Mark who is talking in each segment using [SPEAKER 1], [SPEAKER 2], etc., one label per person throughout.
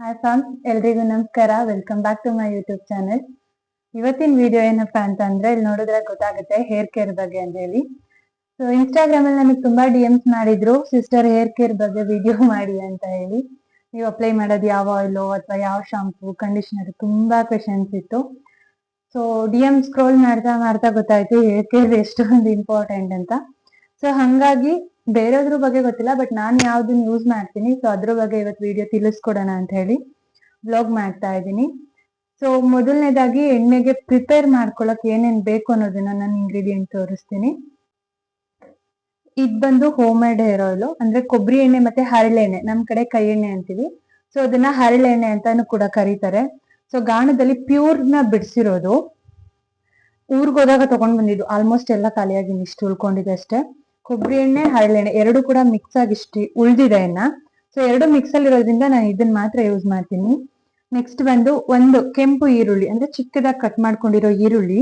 [SPEAKER 1] Hi friends ಎಲ್ರಿಗೂ ನಮಸ್ಕಾರ. Welcome back to my YouTube channel ಇವತ್ತಿನ ವಿಡಿಯೋ ಏನಪ್ಪಾ ಅಂತ ಅಂದ್ರೆ ಇಲ್ಲಿ ನೋಡಿದ್ರೆ ಗೊತ್ತಾಗುತ್ತೆ ಹೇರ್ ಕೇರ್ ಬಗ್ಗೆ ಅಂತ ಹೇಳಿ. ಸೊ ಇನ್ಸ್ಟಾಗ್ರಾಮ್ ಅಲ್ಲಿ ನನಗೆ ತುಂಬಾ ಡಿ ಎಮ್ಸ್ ಮಾಡಿದ್ರು ಸಿಸ್ಟರ್ ಹೇರ್ ಕೇರ್ ಬಗ್ಗೆ ವಿಡಿಯೋ ಮಾಡಿ ಅಂತ ಹೇಳಿ. ನೀವು ಅಪ್ಲೈ ಮಾಡೋದು ಯಾವ ಆಯಿಲು ಅಥವಾ ಯಾವ ಶಾಂಪು ಕಂಡೀಷನರ್ ತುಂಬಾ ಕ್ವೆಶನ್ಸ್ ಇತ್ತು. ಸೊ ಡಿ ಎಂ ಸ್ಕ್ರೋಲ್ ಮಾಡ್ತಾ ಮಾಡ್ತಾ ಗೊತ್ತಾಯ್ತು ಹೇರ್ ಕೇರ್ ಎಷ್ಟೊಂದು ಇಂಪಾರ್ಟೆಂಟ್ ಅಂತ. ಸೊ ಹಂಗಾಗಿ ಬೇರೆಯದ್ರ ಬಗ್ಗೆ ಗೊತ್ತಿಲ್ಲ ಬಟ್ ನಾನು ಯಾವ್ದನ್ನ ಯೂಸ್ ಮಾಡ್ತೀನಿ. ಸೊ ಅದ್ರ ಬಗ್ಗೆ ಇವತ್ತು ವಿಡಿಯೋ ತಿಳಿಸ್ಕೊಡೋಣ ಅಂತ ಹೇಳಿ ಬ್ಲಾಗ್ ಮಾಡ್ತಾ ಇದ್ದೀನಿ. ಸೊ ಮೊದಲನೇದಾಗಿ ಎಣ್ಣೆಗೆ ಪ್ರಿಪೇರ್ ಮಾಡ್ಕೊಳಕ್ ಏನೇನ್ ಬೇಕು ಅನ್ನೋದನ್ನ ನಾನು ಇಂಗ್ರೀಡಿಯೆಂಟ್ ತೋರಿಸ್ತೀನಿ. ಇದ್ ಬಂದು ಹೋಮ್ ಮೇಡ್ ಹೇರ್ ಆಯಿಲ್ ಅಂದ್ರೆ ಕೊಬ್ಬರಿ ಎಣ್ಣೆ ಮತ್ತೆ ಹರಳೆಣ್ಣೆ ನಮ್ ಕಡೆ ಕೈ ಎಣ್ಣೆ ಅಂತೀವಿ. ಸೊ ಅದನ್ನ ಹರಳೆಣ್ಣೆ ಅಂತಾನು ಕೂಡ ಕರೀತಾರೆ. ಸೊ ಗಾಣದಲ್ಲಿ ಪ್ಯೂರ್ನ ಬಿಡಿಸಿರೋದು. ಊರ್ಗೋದಾಗ ತಗೊಂಡ್ ಬಂದಿದ್ದು ಆಲ್ಮೋಸ್ಟ್ ಎಲ್ಲ ಖಾಲಿಯಾಗಿ ಇಷ್ಟು ಉಳ್ಕೊಂಡಿದೆ ಅಷ್ಟೇ. ಕೊಬ್ಬರಿ ಎಣ್ಣೆ ಹರಳೆಣ್ಣೆ ಎರಡು ಕೂಡ ಮಿಕ್ಸ್ ಆಗಿ ಇಷ್ಟು ಉಳ್ದಿದೆ ಇನ್ನ ಸೊ ಎರಡು ಮಿಕ್ಸ್ ಅಲ್ಲಿ ಇರೋದ್ರಿಂದ ನಾನು ಇದನ್ನ ಮಾತ್ರ ಯೂಸ್ ಮಾಡ್ತೀನಿ. ನೆಕ್ಸ್ಟ್ ಬಂದು ಒಂದು ಕೆಂಪು ಈರುಳ್ಳಿ, ಅಂದ್ರೆ ಚಿಕ್ಕದಾಗಿ ಕಟ್ ಮಾಡ್ಕೊಂಡಿರೋ ಈರುಳ್ಳಿ,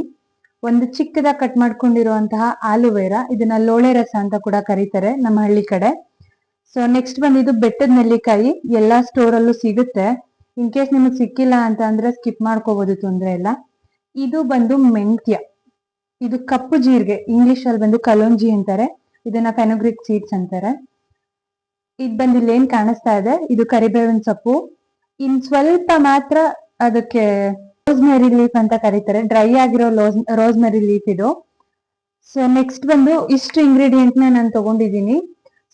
[SPEAKER 1] ಒಂದು ಚಿಕ್ಕದಾಗಿ ಕಟ್ ಮಾಡ್ಕೊಂಡಿರುವಂತಹ ಆಲುವೇರಾ ಇದನ್ನ ಲೋಳೆ ರಸ ಅಂತ ಕೂಡ ಕರೀತಾರೆ ನಮ್ಮ ಹಳ್ಳಿ ಕಡೆ. ಸೊ ನೆಕ್ಸ್ಟ್ ಬಂದು ಇದು ಬೆಟ್ಟದ ನೆಲ್ಲಿಕಾಯಿ, ಎಲ್ಲಾ ಸ್ಟೋರ್ ಅಲ್ಲೂ ಸಿಗುತ್ತೆ. ಇನ್ ಕೇಸ್ ನಿಮಗೆ ಸಿಕ್ಕಿಲ್ಲ ಅಂತ ಅಂದ್ರೆ ಸ್ಕಿಪ್ ಮಾಡ್ಕೋಬಹುದು ತೊಂದ್ರೆ ಇಲ್ಲ. ಇದು ಬಂದು ಮೆಂತ್ಯ. ಇದು ಕಪ್ಪು ಜೀರಿಗೆ ಇಂಗ್ಲಿಷ್ ಅಲ್ಲಿ ಬಂದು ಕಲೋಂಜಿ ಅಂತಾರೆ. ಇದನ್ನ ಫೆನೋಗ್ರಿಕ್ ಸೀಡ್ಸ್ ಅಂತಾರೆ. ಇದ್ ಬಂದು ಇಲ್ಲಿ ಏನ್ ಕಾಣಿಸ್ತಾ ಇದೆ? ಇದು ಕರಿಬೇವಿನ ಸೊಪ್ಪು. ಇನ್ ಸ್ವಲ್ಪ ಮಾತ್ರ ಅದಕ್ಕೆ ರೋಸ್ಮೆರಿ ಲೀಫ್ ಅಂತ ಕರೀತಾರೆ. ಡ್ರೈ ಆಗಿರೋ ರೋಸ್ಮೆರಿ ಲೀಫ್ ಇದು. ಸೊ ನೆಕ್ಸ್ಟ್ ಬಂದು ಇಷ್ಟು ಇಂಗ್ರೀಡಿಯೆಂಟ್ನ ನಾನು ತಗೊಂಡಿದ್ದೀನಿ.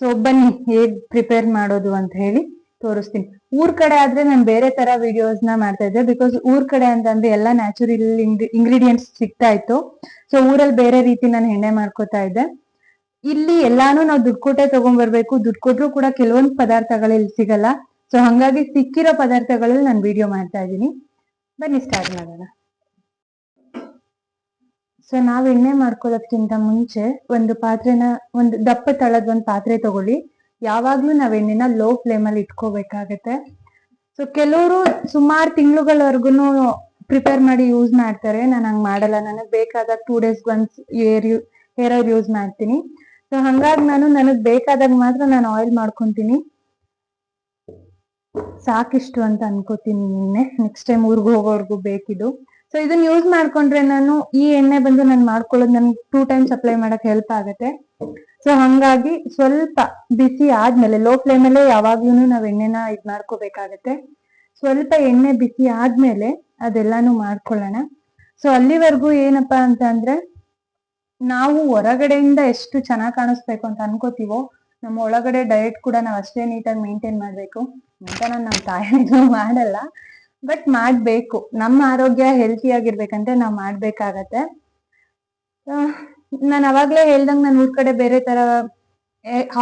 [SPEAKER 1] ಸೊ ಬನ್ನಿ, ಹೇಗ್ ಪ್ರಿಪೇರ್ ಮಾಡೋದು ಅಂತ ಹೇಳಿ ತೋರಿಸ್ತೀನಿ. ಊರ್ ಕಡೆ ಆದ್ರೆ ನಾನು ಬೇರೆ ತರ ವಿಡಿಯೋಸ್ನ ಮಾಡ್ತಾ ಇದ್ದೆ. ಬಿಕಾಸ್ ಊರ್ ಕಡೆ ಅಂತಂದ್ರೆ ಎಲ್ಲ ನ್ಯಾಚುರಲ್ ಇಂಗ್ರೀಡಿಯೆಂಟ್ಸ್ ಸಿಗ್ತಾ ಇತ್ತು. ಸೊ ಊರಲ್ಲಿ ಬೇರೆ ರೀತಿ ನಾನು ಎಣ್ಣೆ ಮಾಡ್ಕೋತಾ ಇದ್ದೆ. ಇಲ್ಲಿ ಎಲ್ಲಾನು ನಾವು ದುಡ್ಡು ಕೊಟ್ಟೆ ತಗೊಂಡ್ಬರ್ಬೇಕು ದುಡ್ಡು ಕೊಟ್ರು ಕೂಡ ಕೆಲವೊಂದು ಪದಾರ್ಥಗಳು ಇಲ್ಲಿ ಸಿಗಲ್ಲ. ಸೊ ಹಂಗಾಗಿ ಸಿಕ್ಕಿರೋ ಪದಾರ್ಥಗಳಲ್ಲಿ ನಾನು ವಿಡಿಯೋ ಮಾಡ್ತಾ ಇದ್ದೀನಿ. ಬನ್ನಿ ಸ್ಟಾರ್ಟ್ ಮಾಡೋಣ. ಸೊ ನಾವ್ ಎಣ್ಣೆ ಮಾಡ್ಕೊಳ್ಳೋದ್ಕಿಂತ ಮುಂಚೆ ಒಂದು ಪಾತ್ರೆನ, ಒಂದು ದಪ್ಪ ತಳದ ಒಂದು ಪಾತ್ರೆ ತಗೊಳ್ಳಿ. ಯಾವಾಗ್ಲೂ ನಾವ್ ಎಣ್ಣೆನ ಲೋ ಫ್ಲೇಮ್ ಅಲ್ಲಿ ಇಟ್ಕೋಬೇಕಾಗತ್ತೆ. ಸೊ ಕೆಲವರು ಸುಮಾರು ತಿಂಗಳುಗಳವರೆಗೂ ಪ್ರಿಪೇರ್ ಮಾಡಿ ಯೂಸ್ ಮಾಡ್ತಾರೆ. ನಾನು ಹಂಗ್ ಮಾಡಲ್ಲ. ನನಗ್ ಬೇಕಾದಾಗ two days once hair hair oil use ಮಾಡ್ತೀನಿ. ಸೊ ಹಂಗಾಗಿ ನಾನು ನನಗ್ ಬೇಕಾದಾಗ ಮಾತ್ರ ನಾನು ಆಯಿಲ್ ಮಾಡ್ಕೊಂತೀನಿ. ಸಾಕಿಷ್ಟು ಅಂತ ಅನ್ಕೋತೀನಿ ನಿನ್ನೆ. ನೆಕ್ಸ್ಟ್ ಟೈಮ್ ಊರ್ಗ್ ಹೋಗೋರ್ಗು ಬೇಕಿದು. ಸೊ ಇದನ್ನ ಯೂಸ್ ಮಾಡ್ಕೊಂಡ್ರೆ ನಾನು ಈ ಎಣ್ಣೆ ಬಂದು ನಾನು ಮಾಡ್ಕೊಳ್ಳೋದು ನನ್ಗೆ ಟೂ ಟೈಮ್ಸ್ ಅಪ್ಲೈ ಮಾಡಕ್ ಹೆಲ್ಪ್ ಆಗುತ್ತೆ. ಸೊ ಹಂಗಾಗಿ ಸ್ವಲ್ಪ ಬಿಸಿ ಆದ್ಮೇಲೆ ಲೋ ಫ್ಲೇಮ್ ಅಲ್ಲೇ ಯಾವಾಗ್ಲೂ ನಾವ್ ಎಣ್ಣೆನ ಇದ್ ಮಾಡ್ಕೋಬೇಕಾಗತ್ತೆ. ಸ್ವಲ್ಪ ಎಣ್ಣೆ ಬಿಸಿ ಆದ್ಮೇಲೆ ಅದೆಲ್ಲಾನು ಮಾಡ್ಕೊಳ್ಳೋಣ. ಸೊ ಅಲ್ಲಿವರೆಗೂ ಏನಪ್ಪಾ ಅಂತ ಅಂದ್ರೆ ನಾವು ಹೊರಗಡೆಯಿಂದ ಎಷ್ಟು ಚೆನ್ನಾಗಿ ಕಾಣಿಸ್ಬೇಕು ಅಂತ ಅನ್ಕೋತೀವೋ, ನಮ್ಮ ಒಳಗಡೆ ಡಯಟ್ ಕೂಡ ನಾವು ಅಷ್ಟೇ ನೀಟಾಗಿ ಮೇಂಟೈನ್ ಮಾಡ್ಬೇಕು. ಅಂತ ನಾನು ನಮ್ಮ ಮಾಡಲ್ಲ. ಬಟ್ ಮಾಡ್ಬೇಕು. ನಮ್ಮ ಆರೋಗ್ಯ ಹೆಲ್ತಿ ಆಗಿರ್ಬೇಕಂದ್ರೆ ನಾವು ಮಾಡ್ಬೇಕಾಗತ್ತೆ. ನಾನು ಅವಾಗ್ಲೇ ಹೇಳ್ದಂಗ್ ನಾನು ಊರ್ ಕಡೆ ಬೇರೆ ತರ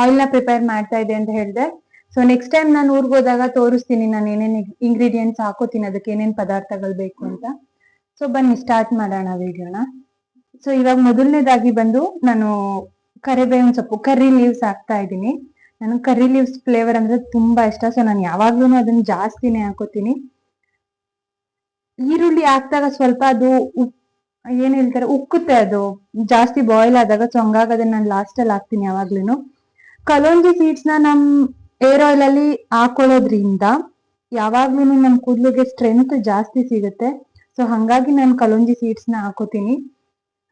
[SPEAKER 1] ಆಯಿಲ್ನ ಪ್ರಿಪೇರ್ ಮಾಡ್ತಾ ಇದೆ ಅಂತ ಹೇಳ್ದೆ. ಸೊ ನೆಕ್ಸ್ಟ್ ಟೈಮ್ ನಾನು ಊರ್ಗ್ ಹೋದಾಗ ತೋರಿಸ್ತೀನಿ ನಾನು ಏನೇನು ಇಂಗ್ರೀಡಿಯೆಂಟ್ಸ್ ಹಾಕೋತೀನಿ, ಅದಕ್ಕೆ ಏನೇನ್ ಪದಾರ್ಥಗಳು ಬೇಕು ಅಂತ. ಸೊ ಬನ್ನಿ ಸ್ಟಾರ್ಟ್ ಮಾಡೋಣ ವಿಡಿಯೋನ ಸೊ ಇವಾಗ ಮೊದಲನೇದಾಗಿ ಬಂದು ನಾನು ಕರಿಬೇವಿನ ಸೊಪ್ಪು ಕರ್ರಿ ಲೀವ್ಸ್ ಹಾಕ್ತಾ ಇದ್ದೀನಿ. ನನಗೆ ಕರ್ರಿ ಲೀವ್ಸ್ ಫ್ಲೇವರ್ ಅಂದ್ರೆ ತುಂಬಾ ಇಷ್ಟ. ಸೊ ನಾನು ಯಾವಾಗ್ಲೂ ಅದನ್ನ ಜಾಸ್ತಿನೇ ಹಾಕೋತೀನಿ. ಈರುಳ್ಳಿ ಹಾಕ್ದಾಗ ಸ್ವಲ್ಪ ಅದು ಉಪ್ ಏನ್ ಹೇಳ್ತಾರೆ, ಉಕ್ಕುತ್ತೆ ಅದು. ಜಾಸ್ತಿ ಬಾಯ್ಲ್ ಆದಾಗ ಸೊ ಹಂಗಾಗಿ ಅದನ್ನ ನಾನು ಲಾಸ್ಟ್ ಅಲ್ಲಿ ಹಾಕ್ತೀನಿ ಯಾವಾಗ್ಲೂ ಕಲೋಂಜಿ ಸೀಡ್ಸ್ನ ನಮ್ ಏರ್ ಆಯಿಲ್ ಅಲ್ಲಿ ಹಾಕೊಳ್ಳೋದ್ರಿಂದ ಯಾವಾಗ್ಲೂ ನಮ್ ಕೂದಲಿಗೆ ಸ್ಟ್ರೆಂತ್ ಜಾಸ್ತಿ ಸಿಗುತ್ತೆ. ಸೊ ಹಂಗಾಗಿ ನಾನು ಕಲೋಂಜಿ ಸೀಡ್ಸ್ನ ಹಾಕೋತೀನಿ.